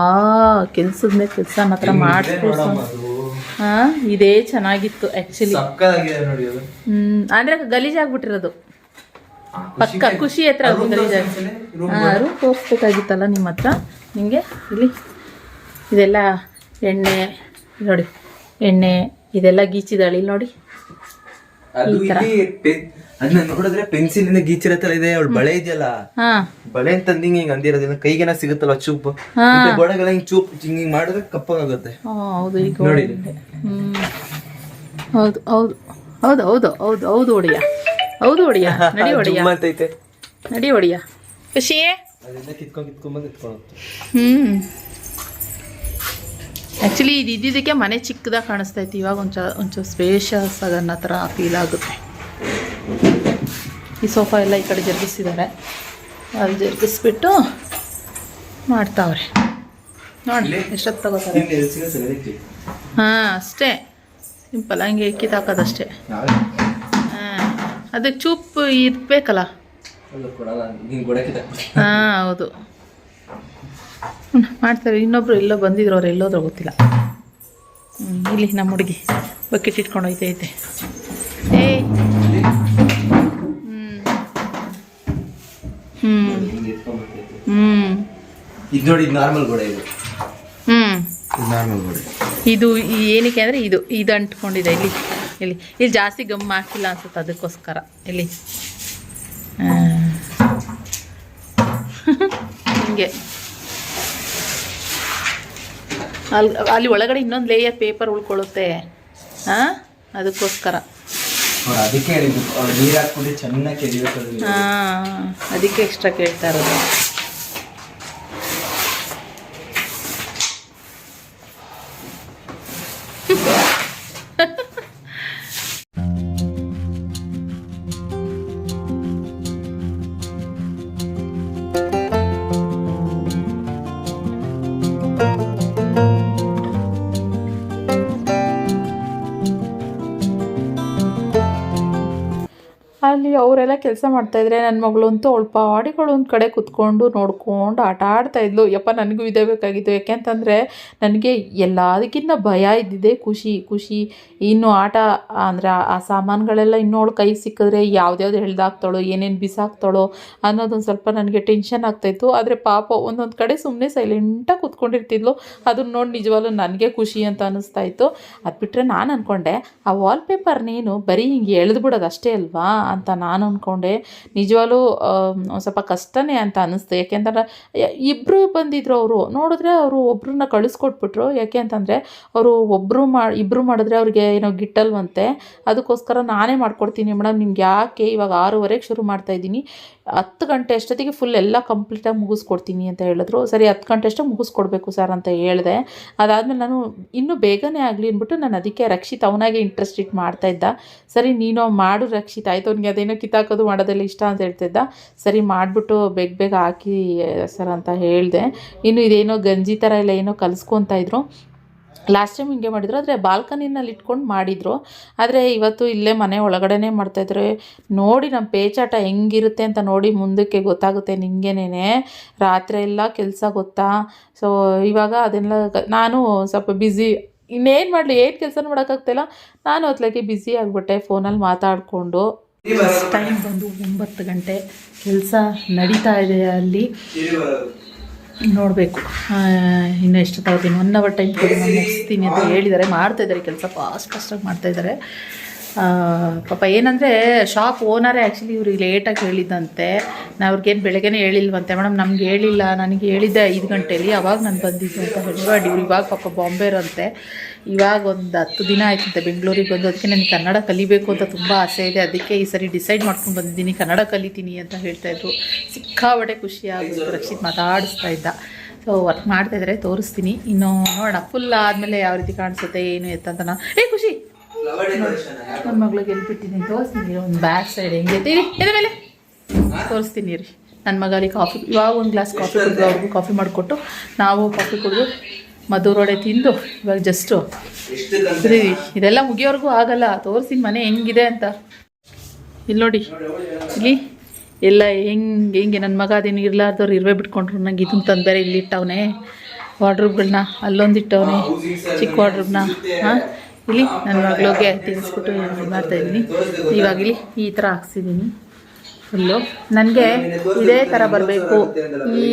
ಕೆಲ್ಸದ ಮೇಲೆ ಕೆಲಸ ಮಾತ್ರ ಅದು. ಹಾ ಇದೇ ಚೆನ್ನಾಗಿತ್ತು ಆ್ಯಕ್ಚುಲಿ ಹ್ಞೂ ನೋಡಿ ಅದು. ಹ್ಮ್ ಅಂದ್ರೆ ಗಲೀಜಾಗ್ಬಿಟ್ಟಿರೋದು. ಪಕ್ಕ ಖುಷಿ ಹತ್ರ ರೂಮ್ ತೋರಿಸ್ಬೇಕಾಗಿತ್ತಲ್ಲ ನಿಮ್ಮ ಹತ್ರ? ನಿಮಗೆ ಇಲ್ಲಿ. ಇದೆಲ್ಲ ಎಣ್ಣೆ ನೋಡಿ ಎಣ್ಣೆ ಇದೆಲ್ಲ ಗೀಚಿದಾಳೆ ಇಲ್ಲಿ ನೋಡಿ. ಅದನ್ನ ನೋಡಿದ್ರೆ ಪೆನ್ಸಿಲ್ ಇಂದ ಗೀಚಿರೋ ತರ ಇದೆ ಅವಳು ಬಳೆ ಇದೆಯಲ್ಲ? ಬಳೆ ಅಂತ ಹಿಂಗ್ ಹಿಂಗ್ ಅಂದಿರೋದಿಲ್ಲ ಕೈಗೆನ ಸಿಗುತ್ತಲ್ಲ ಚೂಪ್? ಹಾ. ಗೋಡೆಗೆಲ್ಲ ಹಿಂಗ್ ಚೂಪ್ ಹಿಂಗ್ ಹಿಂಗ್ ಮಾಡಿದ್ರೆ ಕಪ್ಪಾಗುತ್ತೆ ಹೌದು ಈಗ ನೋಡಿ. ಹ್ಮ್. ಹೌದು ಹೌದು ಹೌದು ಹೌದು ಹೌದು ಹೌದು ಒಡೆಯ ಹೌದು ಒಡಿಯ. ನಡಿ ಒಡಿಯ. ಅಂತೈತೆ. ನಡಿ ಒಡಿಯ. ಖುಷಿಯೇ? ಹ್ಮ್. ಆ್ಯಕ್ಚುಲಿ ಇದು ಇದ್ದಿದ್ದಕ್ಕೆ ಮನೆ ಚಿಕ್ಕದಾಗಿ ಕಾಣಿಸ್ತಾ ಇತ್ತು. ಇವಾಗ ಒಂಚ ಒಂಚೂರು ಸ್ಪೇಷಸ್ ಆಗಿ ಅನ್ನೋ ಥರ ಫೀಲ್ ಆಗುತ್ತೆ. ಈ ಸೋಫಾ ಎಲ್ಲ ಈ ಕಡೆ ಜರುಗಿಸಿದ್ದಾರೆ. ಅಲ್ಲಿ ಜರುಗಿಸ್ಬಿಟ್ಟು ಮಾಡ್ತಾವ್ರೆ. ನೋಡಿ ಎಷ್ಟೊತ್ತು ತಗೋತಾರೆ? ಹಾಂ ಅಷ್ಟೇ. ಸಿಂಪಲ್ ಹಂಗೆ ಕಿತ್ತಾಕೋದಷ್ಟೇ ಹಾಂ ಅದಕ್ಕೆ ಚೂಪ್ ಇರ್ಬೇಕಲ್ಲ ಹಾಂ ಹೌದು. ಮಾಡ್ತಾರೆ ಇನ್ನೊಬ್ರು ಎಲ್ಲೋ ಬಂದಿದ್ರು ಅವ್ರು ಎಲ್ಲೋದ್ರು ಗೊತ್ತಿಲ್ಲ. ಹ್ಮ್, ಇಲ್ಲಿ ನಮ್ಮ ಹುಡುಗಿ ಬಕೆಟ್ ಇಟ್ಕೊಂಡು ಹೋಯ್ತೈತೆ ಹ್ಞೂ ಇದು ಏನಕ್ಕೆ ಅಂದರೆ ಇದು ಇದು ಅಂಟ್ಕೊಂಡಿದೆ ಇಲ್ಲಿ. ಇಲ್ಲಿ ಇಲ್ಲಿ ಜಾಸ್ತಿ ಗಮ್ ಹಾಕಿಲ್ಲ ಅನ್ಸುತ್ತೆ ಅದಕ್ಕೋಸ್ಕರ. ಇಲ್ಲಿ. ಹಿಂಗೆ. ಅಲ್ಲಿ ಅಲ್ಲಿ ಒಳಗಡೆ ಇನ್ನೊಂದು ಲೇಯರ್ ಪೇಪರ್ ಉಳ್ಕೊಳ್ಳುತ್ತೆ. ಹಾಂ ಅದಕ್ಕೋಸ್ಕರ. ಅದಕ್ಕೆ. ಹಾಂ ಅದಕ್ಕೆ ಎಕ್ಸ್ಟ್ರಾ ಕೇಳ್ತಾ ಇರೋದು. ಕೆಲಸ ಮಾಡ್ತಾಯಿದ್ರೆ ನನ್ನ ಮಗಳಂತೂ ಅವಳು ಪಾಡಿಗಳು ಒಂದು ಕಡೆ ಕುತ್ಕೊಂಡು ನೋಡ್ಕೊಂಡು ಆಟ ಆಡ್ತಾ ಇದ್ಲು. ಯಪ್ಪ, ನನಗೂ ಇದೇ ಬೇಕಾಗಿತ್ತು. ಯಾಕೆಂತಂದರೆ ನನಗೆ ಎಲ್ಲದಕ್ಕಿಂತ ಭಯ ಇದ್ದಿದೆ ಖುಷಿ. ಖುಷಿ, ಇನ್ನು ಆಟ ಅಂದರೆ ಆ ಸಾಮಾನುಗಳೆಲ್ಲ ಇನ್ನೂ ಅವಳು ಕೈ ಸಿಕ್ಕಿದ್ರೆ ಯಾವ್ದ್ಯಾವ್ದು ಎಳ್ದಾಕ್ತಾಳೋ, ಏನೇನು ಬಿಸಾಕ್ತಾಳೋ ಅನ್ನೋದೊಂದು ಸ್ವಲ್ಪ ನನಗೆ ಟೆನ್ಷನ್ ಆಗ್ತಾಯಿತ್ತು ಆದರೆ ಪಾಪ ಒಂದೊಂದು ಕಡೆ ಸುಮ್ಮನೆ ಸೈಲೆಂಟಾಗಿ ಕುತ್ಕೊಂಡಿರ್ತಿದ್ಲು. ಅದನ್ನ ನೋಡಿ ನಿಜವಾಗ್ಲು ನನಗೆ ಖುಷಿ ಅಂತ ಅನ್ನಿಸ್ತಾ ಇತ್ತು. ಅದು ಬಿಟ್ಟರೆ ನಾನು ಅಂದ್ಕೊಂಡೆ ಆ ವಾಲ್ಪೇಪರ್ ನೀನು ಬರೀ ಹಿಂಗೆ ಎಳೆದು ಬಿಡೋದು ಅಷ್ಟೇ ಅಲ್ವಾ ಅಂತ ನಾನು ಅಂದ್ಕೊಂಡೆ ನಿಜವಾಗ್ಲೂ ಒಂದು ಸ್ವಲ್ಪ ಕಷ್ಟನೇ ಅಂತ ಅನ್ನಿಸ್ತು ಯಾಕೆಂತಂದ್ರೆ ಇಬ್ಬರು ಬಂದಿದ್ರು ಅವರು. ನೋಡಿದ್ರೆ ಅವರು ಒಬ್ಬರನ್ನ ಕಳಿಸ್ಕೊಟ್ಬಿಟ್ರು. ಯಾಕೆ ಅಂತಂದರೆ, ಅವರು ಒಬ್ಬರು ಮಾ ಇಬ್ಬರು ಮಾಡಿದ್ರೆ ಅವ್ರಿಗೆ ಏನೋ ಗಿಟ್ಟಲ್ವಂತೆ. ಅದಕ್ಕೋಸ್ಕರ ನಾನೇ ಮಾಡ್ಕೊಡ್ತೀನಿ ಮೇಡಮ್. ನಿಮ್ಗೆ ಯಾಕೆ ಇವಾಗ ಆರೂವರೆಗೆ ಶುರು ಮಾಡ್ತಾಯಿದ್ದೀನಿ ಹತ್ತು ಗಂಟೆ ಅಷ್ಟೊತ್ತಿಗೆ ಫುಲ್ ಎಲ್ಲ ಕಂಪ್ಲೀಟಾಗಿ ಮುಗಿಸ್ಕೊಡ್ತೀನಿ ಅಂತ ಹೇಳಿದ್ರು. ಸರಿ, ಹತ್ತು ಗಂಟೆ ಅಷ್ಟೇ ಮುಗಿಸ್ಕೊಡ್ಬೇಕು ಸರ್ ಅಂತ ಹೇಳಿದೆ. ಅದಾದಮೇಲೆ ನಾನು ಇನ್ನೂ ಬೇಗನೆ ಆಗಲಿ ಅಂದ್ಬಿಟ್ಟು ನಾನು ಅದಕ್ಕೆ ರಕ್ಷಿತ್ ಅವನಾಗೆ ಇಂಟ್ರೆಸ್ಟ್ ಇಟ್ಟು ಮಾಡ್ತಾ ಇದ್ದ. ಸರಿ, ನೀನು ಮಾಡು ರಕ್ಷಿತ್. ಆಯಿತು, ಅವ್ನಿಗೆ ಅದೇನೋ ಕಿತ್ತಾಕೋದು ಮಾಡೋದೆಲ್ಲ ಇಷ್ಟ ಅಂತ ಹೇಳ್ತಿದ್ದ. ಸರಿ, ಮಾಡಿಬಿಟ್ಟು ಬೇಗ ಬೇಗ ಹಾಕಿ ಸರ್ ಅಂತ ಹೇಳಿದೆ. ಇನ್ನು ಇದೇನೋ ಗಂಜಿ ಥರ ಎಲ್ಲ ಏನೋ ಕಲಿಸ್ಕೊತಾ ಇದ್ರು. ಲಾಸ್ಟ್ ಟೈಮ್ ಹಿಂಗೆ ಮಾಡಿದ್ರು. ಆದರೆ ಬಾಲ್ಕನಿನಲ್ಲಿ ಇಟ್ಕೊಂಡು ಮಾಡಿದರು. ಆದರೆ ಇವತ್ತು ಇಲ್ಲೇ ಮನೆ ಒಳಗಡೆನೇ ಮಾಡ್ತಾಯಿದ್ರು ನೋಡಿ ನಮ್ಮ ಪೇಚಾಟ ಹೆಂಗಿರುತ್ತೆ ಅಂತ ನೋಡಿ ಮುಂದಕ್ಕೆ ಗೊತ್ತಾಗುತ್ತೆ ನಿಂಗೇನೆ ರಾತ್ರಿ ಎಲ್ಲ ಕೆಲಸ ಗೊತ್ತಾ? ಸೊ ಇವಾಗ ಅದೆಲ್ಲ ನಾನು ಸ್ವಲ್ಪ ಬ್ಯುಸಿ ಇನ್ನೇನು ಮಾಡಲಿ, ಏನು ಕೆಲಸ ಮಾಡೋಕ್ಕಾಗ್ತಾಯಿಲ್ಲ ನಾನು ಅತ್ಲಾಗೆ ಬ್ಯುಸಿ ಆಗಿಬಿಟ್ಟೆ ಫೋನಲ್ಲಿ ಮಾತಾಡಿಕೊಂಡು. ಟೈಮ್ ಬಂದು ಒಂಬತ್ತು ಗಂಟೆ ಕೆಲಸ ನಡೀತಾ ಇದೆ ಅಲ್ಲಿ. ನೋಡಬೇಕು. ಇನ್ನು ಎಷ್ಟು ತಗೋತೀನಿ ಒನ್ ಅವರ್ ಟೈಮ್ ಕೊಡಿ ನಾನು ಮುಗಿಸ್ತೀನಿ ಅಂತ ಹೇಳಿದ್ದಾರೆ. ಮಾಡ್ತಾ ಇದ್ದಾರೆ ಕೆಲಸ ಫಾಸ್ಟ್ ಫಾಸ್ಟಾಗಿ ಮಾಡ್ತಾ ಇದ್ದಾರೆ. ಪಾಪ ಏನಂದರೆ ಶಾಪ್ ಓನರೇ ಆ್ಯಕ್ಚುಲಿ ಇವ್ರಿಗೆ ಲೇಟಾಗಿ ಹೇಳಿದ್ದಂತೆ ನಾ ಅವ್ರಿಗೇನು ಬೆಳಗ್ಗೆನೇ ಹೇಳಿಲ್ವಂತೆ. ಮೇಡಮ್, ನಮ್ಗೆ ಹೇಳಿಲ್ಲ. ನನಗೆ ಹೇಳಿದ್ದೆ ಐದು ಗಂಟೆಯಲ್ಲಿ ಅವಾಗ ನಾನು ಬಂದಿದ್ದು ಅಂತ ಹೇಳಿದ್ರು ಇವ್ರು ಇವಾಗ ಪಾಪ ಬಾಂಬೆರಂತೆ ಇವಾಗ ಒಂದು ಹತ್ತು ದಿನ ಆಯ್ತಂತೆ ಬೆಂಗಳೂರಿಗೆ ಬಂದು. ಅದಕ್ಕೆ ನನಗೆ ಕನ್ನಡ ಕಲಿಬೇಕು ಅಂತ ತುಂಬ ಆಸೆ ಇದೆ. ಅದಕ್ಕೆ ಈ ಸರಿ ಡಿಸೈಡ್ ಮಾಡ್ಕೊಂಡು ಬಂದಿದ್ದೀನಿ. ಕನ್ನಡ ಕಲಿತೀನಿ ಅಂತ ಹೇಳ್ತಾ ಇದ್ರು. ಸಿಕ್ಕಾಬಟ್ಟೆ ಖುಷಿ ರಕ್ಷಿತ್ ಮಾತಾಡಿಸ್ತಾ ಇದ್ದ. ಸೊ ವರ್ಕ್ ಮಾಡ್ತಾ ಇದ್ರೆ ತೋರಿಸ್ತೀನಿ. ಇನ್ನು ನೋಡೋಣ. ಫುಲ್ ಆದಮೇಲೆ ಯಾವ ರೀತಿ ಕಾಣಿಸುತ್ತೆ, ಏನು ಎತ್ತಂತ ನಾ ಏ, ಖುಷಿ! ನನ್ನ ಮಗಳಿಗೆ ಎಲ್ಬಿಟ್ಟಿದ್ದೀನಿ ತೋರಿಸ್ತೀನಿ ಒಂದು ಬ್ಯಾಕ್ ಸೈಡ್ ಹೆಂಗೈತೆ ಎದೆ ಮೇಲೆ. ತೋರಿಸ್ತೀನಿ ರೀ ನನ್ನ ಮಗಳಿಗೆ ಕಾಫಿ ಇವಾಗ ಒಂದು ಗ್ಲಾಸ್ ಕಾಫಿ ಕುಡಿದು ಅವ್ರಿಗೂ ಕಾಫಿ ಮಾಡಿಕೊಟ್ಟು ನಾವು ಕಾಫಿ ಕುಡಿದು ಮಧುರೊಡೆ ತಿಂದು ಇವಾಗ ಜಸ್ಟು ಸರಿ ಇದೆಲ್ಲ ಮುಗಿಯೋರ್ಗೂ ಆಗಲ್ಲ. ತೋರಿಸಿ ಮನೆ ಹೆಂಗಿದೆ ಅಂತ. ಇಲ್ಲಿ ನೋಡಿ. ಇಲ್ಲಿ ಎಲ್ಲ ಹೆಂಗೆ ಹೆಂಗೆ ನನ್ನ ಮಗ ಅದೇನು ಇರ್ಲಾರ್ದವ್ರು ಇರುವೆ ಬಿಟ್ಕೊಂಡ್ರು. ನಂಗೆ ಇದನ್ನು ತಂದು ಬೇರೆ ಇಲ್ಲಿ ಇಟ್ಟವನೇ. ವಾರ್ಡ್ರೂಬ್ಗಳನ್ನ ಅಲ್ಲೊಂದು ಇಟ್ಟವನೇ. ಚಿಕ್ಕ ವಾರ್ಡ್ರೂಬ್ನ ಹಾಂ? ಇಲ್ಲಿ ನನ್ನ ಮಗಳಿಗೆ ತಿನ್ನಿಸ್ಬಿಟ್ಟು ಇದು ಮಾಡ್ತಾ ಇದ್ದೀನಿ ಇವಾಗ ಇಲ್ಲಿ ಈ ಥರ ಹಾಕ್ಸಿದ್ದೀನಿ. ಫುಲ್ಲು ನನಗೆ ಇದೇ ಥರ ಬರಬೇಕು. ಈ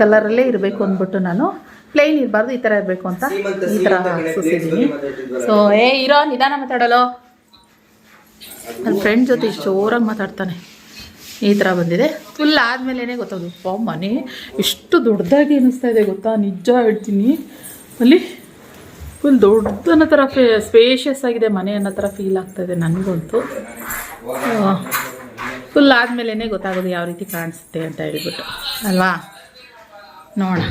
ಕಲರಲ್ಲೇ ಇರಬೇಕು ಅಂದ್ಬಿಟ್ಟು ನಾನು ಪ್ಲೇನ್ ಇರಬಾರ್ದು, ಈ ಥರ ಇರಬೇಕು ಅಂತ ಈ ಥರ ಹಾಕ್ಸಿದ್ದೀನಿ. ಸೊ ಏ, ಇರೋ, ನಿಧಾನ ಮಾತಾಡಲು. ನನ್ನ ಫ್ರೆಂಡ್ ಜೊತೆ ಇಷ್ಟು ಜೋರಾಗಿ ಮಾತಾಡ್ತಾನೆ. ಈ ಥರ ಬಂದಿದೆ. ಫುಲ್ ಆದಮೇಲೆ ಗೊತ್ತಾಗೋದು ಪಾ ಮನೆ ಎಷ್ಟು ದೊಡ್ಡದಾಗಿ ಅನ್ನಿಸ್ತಾ ಇದೆ ಗೊತ್ತಾ? ನಿಜ ಹೇಳ್ತೀನಿ. ಅಲ್ಲಿ ಫುಲ್ ದೊಡ್ಡದನ್ನ ಥರ ಫೇ ಸ್ಪೇಷಿಯಸ್ ಆಗಿದೆ ಮನೆ ಅನ್ನೋ ಥರ ಫೀಲ್ ಆಗ್ತಾಯಿದೆ ನನಗಂತೂ. ಫುಲ್ ಆದಮೇಲೆ ಗೊತ್ತಾಗೋದು ಯಾವ ರೀತಿ ಕಾಣಿಸುತ್ತೆ ಅಂತ ಹೇಳ್ಬಿಟ್ಟು. ಅಲ್ವಾ? ನೋಡೋಣ.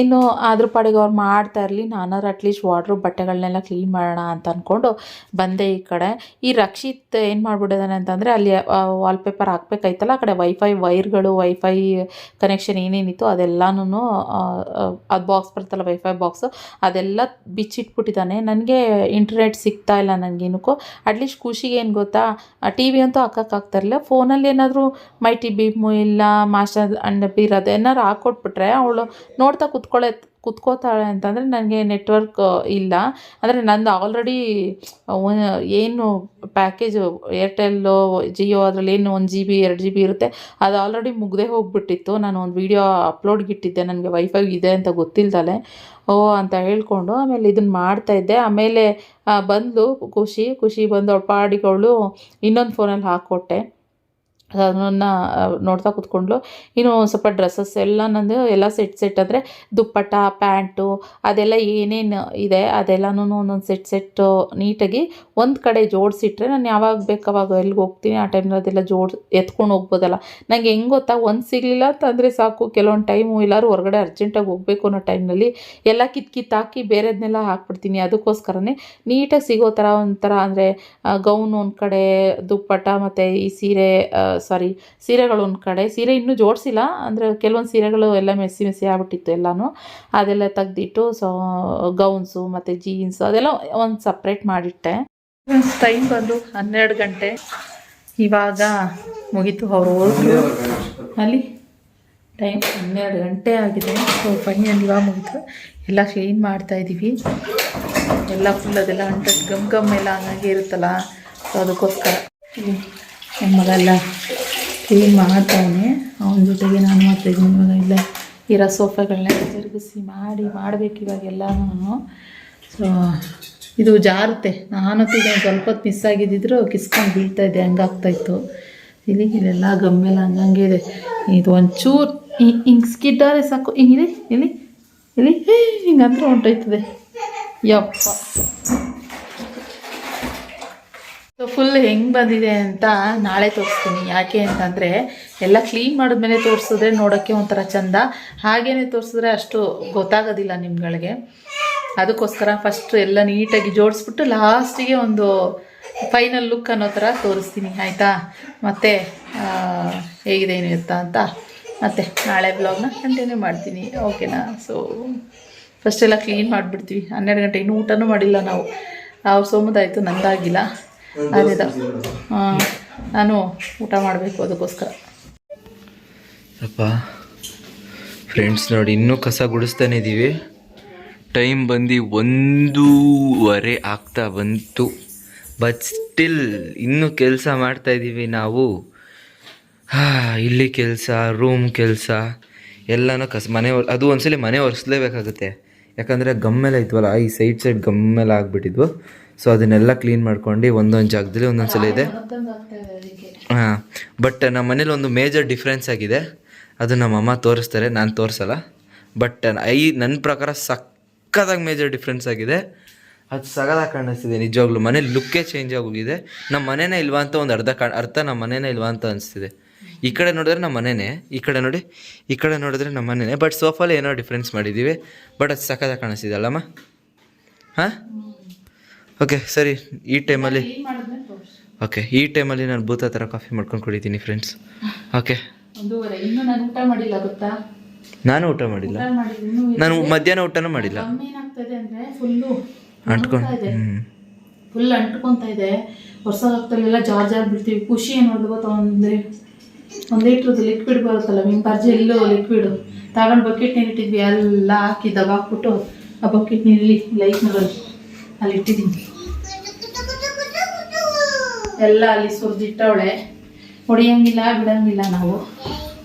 ಇನ್ನು ಅದ್ರ ಪಾಡಿಗೆ ಅವ್ರು ಮಾಡ್ತಾ ಇರಲಿ, ನಾನಾದ್ರು ಅಟ್ಲೀಸ್ಟ್ ವಾಡ್ರೂ ಬಟ್ಟೆಗಳನ್ನೆಲ್ಲ ಕ್ಲೀನ್ ಮಾಡೋಣ ಅಂತ ಅಂದ್ಕೊಂಡು ಬಂದೆ ಈ ಕಡೆ. ಈ ರಕ್ಷಿತ್ ಏನು ಮಾಡಿಬಿಟ್ಟಿದ್ದಾನೆ ಅಂತಂದರೆ ಅಲ್ಲಿ ವಾಲ್ಪೇಪರ್ ಹಾಕ್ಬೇಕಾಯ್ತಲ್ಲ, ಆ ಕಡೆ ವೈಫೈ ವೈರ್ಗಳು ವೈಫೈ ಕನೆಕ್ಷನ್ ಏನೇನಿತ್ತು ಅದೆಲ್ಲನೂ ಅದು ಬಾಕ್ಸ್ ಬರ್ತಲ್ಲ ವೈಫೈ ಬಾಕ್ಸು ಅದೆಲ್ಲ ಬಿಚ್ಚಿಟ್ಬಿಟ್ಟಿದ್ದಾನೆ ನನಗೆ ಇಂಟರ್ನೆಟ್ ಸಿಗ್ತಾ ಇಲ್ಲ ನನಗೇನಕ್ಕೂ ಅಟ್ಲೀಸ್ಟ್ ಖುಷಿಗೆ ಏನು ಗೊತ್ತಾ ಟಿ ವಿ ಅಂತೂ ಹಾಕೋಕ್ಕಾಗ್ತಾ ಇರಲಿಲ್ಲ. ಫೋನಲ್ಲಿ ಏನಾದರೂ ಮೈ ಟಿ ಬಿಮು ಇಲ್ಲ ಮಾಸ್ಟರ್ ಅಂಡ್ ಬೀರ್ ಅದೇನಾದ್ರು ಹಾಕ್ಕೊಟ್ಬಿಟ್ರೆ, ಅವಳು ನೋಡ್ತಾ ಕುತ್ಕೊಳ್ಳೆ ಕುತ್ಕೋತಾಳೆ ಅಂತಂದರೆ ನನಗೆ ನೆಟ್ವರ್ಕ್ ಇಲ್ಲ. ಅಂದರೆ ನಂದು ಆಲ್ರೆಡಿ ಏನು ಪ್ಯಾಕೇಜು ಏರ್ಟೆಲ್ಲು ಜಿಯೋ ಅದರಲ್ಲಿ ಏನು ಒಂದು ಜಿ ಬಿ ಎರಡು ಜಿ ಬಿ ಇರುತ್ತೆ, ಅದು ಆಲ್ರೆಡಿ ಮುಗ್ದೇ ಹೋಗ್ಬಿಟ್ಟಿತ್ತು. ನಾನು ಒಂದು ವೀಡಿಯೋ ಅಪ್ಲೋಡ್ಗೆ ಇಟ್ಟಿದ್ದೆ ನನಗೆ ವೈಫೈ ಇದೆ ಅಂತ ಗೊತ್ತಿಲ್ದಲೆ. ಓ, ಅಂತ ಹೇಳ್ಕೊಂಡು ಆಮೇಲೆ ಇದನ್ನು ಮಾಡ್ತಾಯಿದ್ದೆ ಆಮೇಲೆ ಬಂದಳು ಖುಷಿ. ಖುಷಿ ಬಂದು ಅವಳು ಪಾಡಿಗೆ ಅವಳು ಇನ್ನೊಂದು ಫೋನಲ್ಲಿ ಹಾಕ್ಕೊಟ್ಟೆ ಅದನ್ನು ನೋಡ್ತಾ ಕೂತ್ಕೊಂಡ್ಲು. ಇನ್ನು ಸ್ವಲ್ಪ ಡ್ರೆಸ್ಸಸ್ ಎಲ್ಲ ನಂದು ಎಲ್ಲ ಸೆಟ್ ಸೆಟ್ ಅಂದರೆ ದುಪ್ಪಟ್ಟ ಪ್ಯಾಂಟು ಅದೆಲ್ಲ ಏನೇನು ಇದೆ ಅದೆಲ್ಲನೂ ಒಂದೊಂದು ಸೆಟ್ ಸೆಟ್ಟು ನೀಟಾಗಿ ಒಂದು ಕಡೆ ಜೋಡಿಸಿಟ್ರೆ ನಾನು ಯಾವಾಗ ಬೇಕಾವಾಗ ಎಲ್ಲಿಗೆ ಹೋಗ್ತೀನಿ, ಆ ಟೈಮ್ನಲ್ಲಿ ಅದೆಲ್ಲ ಜೋಡ್, ಎತ್ಕೊಂಡು ಹೋಗ್ಬೋದಲ್ಲ. ನನಗೆ ಹೆಂಗೆ ಗೊತ್ತಾ, ಒಂದು ಸಿಗಲಿಲ್ಲ ಅಂತಂದರೆ ಸಾಕು, ಕೆಲವೊಂದು ಟೈಮು ಎಲ್ಲರೂ ಹೊರಗಡೆ ಅರ್ಜೆಂಟಾಗಿ ಹೋಗಬೇಕು ಅನ್ನೋ ಟೈಮ್ನಲ್ಲಿ ಎಲ್ಲ ಕಿತ್ ಕಿತ್ ಹಾಕಿ ಬೇರೆದನ್ನೆಲ್ಲ ಹಾಕ್ಬಿಡ್ತೀನಿ. ಅದಕ್ಕೋಸ್ಕರನೇ ನೀಟಾಗಿ ಸಿಗೋ ಥರ ಒಂಥರ ಅಂದರೆ ಗೌನ್ ಒಂದು ಕಡೆ, ದುಪ್ಪಟ್ಟ ಮತ್ತು ಈ ಸೀರೆ ಸಾರಿ, ಸೀರೆಗಳು ಒಂದು ಕಡೆ. ಸೀರೆ ಇನ್ನೂ ಜೋಡಿಸಿಲ್ಲ, ಅಂದರೆ ಕೆಲವೊಂದು ಸೀರೆಗಳು ಎಲ್ಲ ಮೆಸ್ಸಿ ಮೆಸ್ಸಿ ಆಗ್ಬಿಟ್ಟಿತ್ತು ಎಲ್ಲನೂ. ಅದೆಲ್ಲ ತೆಗ್ದಿಟ್ಟು ಸೊ ಗೌನ್ಸು ಮತ್ತು ಜೀನ್ಸ್ ಅದೆಲ್ಲ ಒಂದು ಸಪ್ರೇಟ್ ಮಾಡಿಟ್ಟೆ. ಟೈಮ್ ಬಂದು ಹನ್ನೆರಡು ಗಂಟೆ. ಇವಾಗ ಮುಗೀತು ಅವರು ಅಲ್ಲಿ ಟೈಮ್ ಹನ್ನೆರಡು ಗಂಟೆ ಆಗಿದೆ. ಸೊ ಫೈನಲ್ ಇವಾಗ ಮುಗಿತು. ಎಲ್ಲ ಕ್ಲೀನ್ ಮಾಡ್ತಾ ಇದ್ದೀವಿ ಎಲ್ಲ ಫುಲ್ ಅದೆಲ್ಲ ಅಂಟು ಗಮ್ ಗಮ್ ಎಲ್ಲ ಹಂಗಾಗಿ ಇರುತ್ತಲ್ಲ ಸೊ ಅದಕ್ಕೋಸ್ಕರ. ನನ್ನ ಕ್ಲೀನ್ ಮಾಡ್ತಾನೆ. ಅವನ ಜೊತೆಗೆ ನಾನು ಮತ್ತೆ ಮಗ ಇಲ್ಲ ಇರೋ ಸೋಫಾಗಳನ್ನ ತಿರುಗಿಸಿ ಮಾಡಿ ಮಾಡಬೇಕು ಇವಾಗೆಲ್ಲನೂ ಸೊ ಇದು ಜಾರುತ್ತೆ. ನಾನು ಈಗ ಸ್ವಲ್ಪ ಹೊತ್ತು ಮಿಸ್ ಆಗಿದ್ದಿದ್ರು ಕಿಸ್ಕೊಂಡು ಬೀಳ್ತಾಯಿದ್ದೆ ಹಂಗಾಗ್ತಾಯಿತ್ತು ಇಲ್ಲಿ ಇದೆಲ್ಲ ಗಮ್ಮೆಲ್ಲ ಹಂಗಂಗೆ ಇದೆ. ಇದು ಒಂಚೂರು ಹಿಂಗೆ ಸ್ಕಿಡ್ಡಾರೆ ಸಾಕು. ಹಿಂಗಿದೆ ಇಲ್ಲಿ ಇಲ್ಲಿ. ಹಿಂಗಂದ್ರೆ ಹೊಂಟೋಯ್ತದೆ. ಯಪ್ಪ. ಸೊ ಫುಲ್ ಹೆಂಗೆ ಬಂದಿದೆ ಅಂತ ನಾಳೆ ತೋರಿಸ್ತೀನಿ. ಯಾಕೆ ಅಂತಂದರೆ, ಎಲ್ಲ ಕ್ಲೀನ್ ಮಾಡಿದ್ಮೇಲೆ ತೋರಿಸಿದ್ರೆ ನೋಡೋಕ್ಕೆ ಒಂಥರ ಚಂದ. ಹಾಗೇನೆ ತೋರಿಸಿದ್ರೆ ಅಷ್ಟು ಗೊತ್ತಾಗೋದಿಲ್ಲ ನಿಮ್ಗಳಿಗೆ. ಅದಕ್ಕೋಸ್ಕರ ಫಸ್ಟ್ ಎಲ್ಲ ನೀಟಾಗಿ ಜೋಡಿಸ್ಬಿಟ್ಟು ಲಾಸ್ಟಿಗೆ ಒಂದು ಫೈನಲ್ ಲುಕ್ ಅನ್ನೋ ಥರ ತೋರಿಸ್ತೀನಿ, ಆಯಿತಾ? ಮತ್ತು ಹೇಗಿದೆ, ಏನು ಇರುತ್ತಾ ಅಂತ. ಮತ್ತೆ ನಾಳೆ ಬ್ಲಾಗ್ನ ಕಂಟಿನ್ಯೂ ಮಾಡ್ತೀನಿ. ಓಕೆನಾ ಸೊ ಫಸ್ಟ್ ಎಲ್ಲ ಕ್ಲೀನ್ ಮಾಡಿಬಿಡ್ತೀವಿ. ಹನ್ನೆರಡು ಗಂಟೆ ಇನ್ನೂ ಊಟನೂ ಮಾಡಿಲ್ಲ ನಾವು. ಅವ್ರು ಸೋಮದಾಯಿತು, ನಂದಾಗಿಲ್ಲ. ಅದೇ ನಾನು ಊಟ ಮಾಡಬೇಕು ಅದಕ್ಕೋಸ್ಕರ. ಅಪ್ಪ ಫ್ರೆಂಡ್ಸ್ ನೋಡಿ ಇನ್ನೂ ಕಸ ಗುಡಿಸ್ತಾನೆ ಇದ್ದೀವಿ ಟೈಮ್ ಬಂದು ಒಂದೂವರೆ ಆಗ್ತಾ ಬಂತು. ಬಟ್ ಸ್ಟಿಲ್ ಇನ್ನೂ ಕೆಲಸ ಮಾಡ್ತಾ ಇದ್ದೀವಿ ನಾವು. ಹಾ ಇಲ್ಲಿ ಕೆಲಸ ರೂಮ್ ಕೆಲಸ ಎಲ್ಲನೂ ಕಸ ಮನೆ ಅದು ಒಂದ್ಸಲಿ ಮನೆ ಒರೆಸ್ಲೇಬೇಕಾಗುತ್ತೆ. ಯಾಕಂದರೆ ಗಮ್ಮೆಲ್ಲ ಇದ್ವಲ್ಲ ಈ ಸೈಡ್ ಸೈಡ್ ಗಮ್ಮೆಲ್ಲ ಆಗಿಬಿಟ್ಟಿದ್ವು. ಸೊ ಅದನ್ನೆಲ್ಲ ಕ್ಲೀನ್ ಮಾಡ್ಕೊಂಡು ಒಂದೊಂದು ಜಾಗದಲ್ಲಿ ಒಂದೊಂದು ಸಲ ಇದೆ. ಹಾಂ ಬಟ್ ನಮ್ಮ ಮನೇಲಿ ಒಂದು ಮೇಜರ್ ಡಿಫ್ರೆನ್ಸ್ ಆಗಿದೆ. ಅದು ನಮ್ಮ ಅಮ್ಮ ತೋರಿಸ್ತಾರೆ, ನಾನು ತೋರಿಸಲ್ಲ. ಬಟ್ ಐ ನನ್ನ ಪ್ರಕಾರ ಸಕ್ಕದಾಗಿ ಮೇಜರ್ ಡಿಫ್ರೆನ್ಸ್ ಆಗಿದೆ. ಅದು ಸಗದ ಕಾಣಿಸ್ತಿದೆ, ನಿಜವಾಗ್ಲೂ. ಮನೆ ಲುಕ್ಕೇ ಚೇಂಜ್ ಆಗೋಗಿದೆ. ನಮ್ಮ ಮನೆನೇ ಇಲ್ವಾ ಅಂತ ಒಂದು ಅರ್ಧ ಕಾ, ಅರ್ಥ ನಮ್ಮ ಮನೆನೇ ಇಲ್ವಾ ಅಂತ ಅನಿಸ್ತಿದೆ. ಈ ಕಡೆ ನೋಡಿದ್ರೆ ನಮ್ಮ ಮನೆನೇ, ಈ ಕಡೆ ನೋಡಿ, ಈ ಕಡೆ ನೋಡಿದ್ರೆ ನಮ್ಮ ಮನೆನೇ. ಬಟ್ ಸೋಫಾಲಿ ಏನೋ ಡಿಫ್ರೆನ್ಸ್ ಮಾಡಿದ್ದೀವಿ ಬಟ್ ಅದು ಸಕ್ಕದಾಗಿ ಕಾಣಿಸ್ತಿದೆ ಅಲ್ಲಮ್ಮ? ಹಾಂ? ಓಕೆ ಸರಿ ಈ ಟೈಮಲ್ಲಿ ಓಕೆ ಈ ಟೈಮಲ್ಲಿ ನಾನು ಭೂತ ಥರ ಕಾಫಿ ಮಾಡ್ಕೊಂಡು ಕುಡಿತೀನಿ ಫ್ರೆಂಡ್ಸ್ ಓಕೆ ಒಂದುವರೆ ಇನ್ನೂ ನಾನು ಊಟ ಮಾಡಿಲ್ಲ ಗೊತ್ತಾ? ನಾನು ಊಟ ಮಾಡಿಲ್ಲ. ನಾನು ಮಧ್ಯಾಹ್ನ ಊಟನೂ ಮಾಡಿಲ್ಲ. ಏನಾಗ್ತದೆ ಅಂದ್ರೆ ಫುಲ್ಲು ಅಂಟ್ಕೊಂಡು ಇದೆ. ಹ್ಞೂ ಫುಲ್ ಅಂಟ್ಕೊಂತ ಇದೆ. ವರ್ಷಾಗ್ತಲೆಲ್ಲ ಜಾರ್ ಜಾರ್ ಬಿಡ್ತೀವಿ. ಖುಷಿ ಏನು ಮಾಡೋದು ಗೊತ್ತಾ? ಒಂದೇ ಒಂದು ಲೀಟ್ರದ್ದು ಲಿಕ್ವಿಡ್ ಬರುತ್ತಲ್ಲ ಮಿಂಬರ್ ಎಲ್ಲೂ ಲಿಕ್ವಿಡ್ ತಗೊಂಡು ಬಕೆಟ್ ನೀರು ಇಟ್ಟಿದ್ವಿ ಎಲ್ಲ ಹಾಕಿ ದಬಾಕ್ಬಿಟ್ಟು ಆ ಬಕೆಟ್ ನೀರಲ್ಲಿ ಲೈಟ್ ನೀರಲ್ಲಿ ಅಲ್ಲಿ ಇಟ್ಟಿದ್ದೀನಿ. ಎಲ್ಲ ಅಲ್ಲಿ ಸುರಿದಿಟ್ಟವಳೆ. ಹೊಡಿಯಂಗಿಲ್ಲ ಬಿಡಂಗಿಲ್ಲ ನಾವು.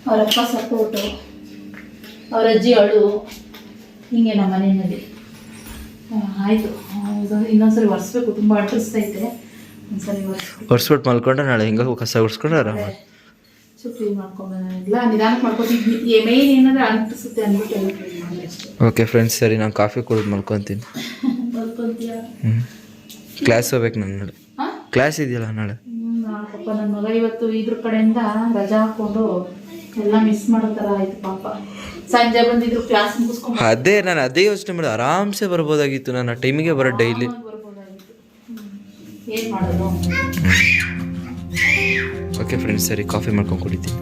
ಅವರಪ್ಪ ಸಪೋರ್ಟು. ಅವ್ರ ಅಜ್ಜಿ ಅಳು. ಹಿಂಗೆ ನಮ್ಮ ಮನೆಯಲ್ಲಿ. ಆಯಿತು. ಇನ್ನೊಂದ್ಸರಿ ಒರೆಸ್ಬೇಕು. ತುಂಬ ಅಂಟಿಸ್ತೈತೆ ಒಂದ್ಸರಿ ಒರೆಸ್ಬಿಟ್ಟು. ಮಲ್ಕೊಂಡ್ರೆ ನಾಳೆ ಹಿಂಗೆ ಕಸ ಉಡ್ಸ್ಕೊಂಡು ಆರಾಮ. ಕ್ಲೀನ್ ಮಾಡ್ಕೊಂಬಲ್ಲ ನಿಧಾನಕ್ಕೆ ಮಾಡ್ಕೊತೀವಿ ಮೇಯ್ನ್ ಏನಂದ್ರೆ ಅಂದ್ಬಿಟ್ಟು ಅಷ್ಟೇ. ಓಕೆ ಫ್ರೆಂಡ್ಸ್ ಸರಿ ನಾನು ಕಾಫಿ ಕುಡಿದು ಮಲ್ಕೊತೀನಿ. ಕ್ಲಾಸ್ ಹೋಗ್ಬೇಕು ನಾನು ನಾಳೆ. ಕ್ಲಾಸ್ ಇದೆಯಲ್ಲ ನಾಳೆ? ಪಾಪ ನನ್ನ ಮಗ ಇವತ್ತು ಇದ್ರ ಕಡೆಯಿಂದ ರಜಾ ಹಾಕೊಂಡು ಎಲ್ಲ ಮಿಸ್ ಮಾಡೋ ಥರ ಆಯ್ತು ಪಾಪ. ಸಂಜೆ ಬಂದಿದ್ರು ಕ್ಲಾಸ್ ಮುಗಿಸ್ಕೊಂಡು ಅದೇ ನಾನು ಅದೇ ಯೋಚನೆ ಮಾಡಿದೆ. ಆರಾಮ್ಸೆ ಬರ್ಬೋದಾಗಿತ್ತು ನಾನು ಟೈಮಿಗೆ ಬರೋ ಡೈಲಿ ಏನು ಮಾಡೋದು? ಓಕೆ ಫ್ರೆಂಡ್ಸ್ ಸರಿ ಕಾಫಿ ಮಾಡ್ಕೊಂಡು ಕುಡಿತೀನಿ.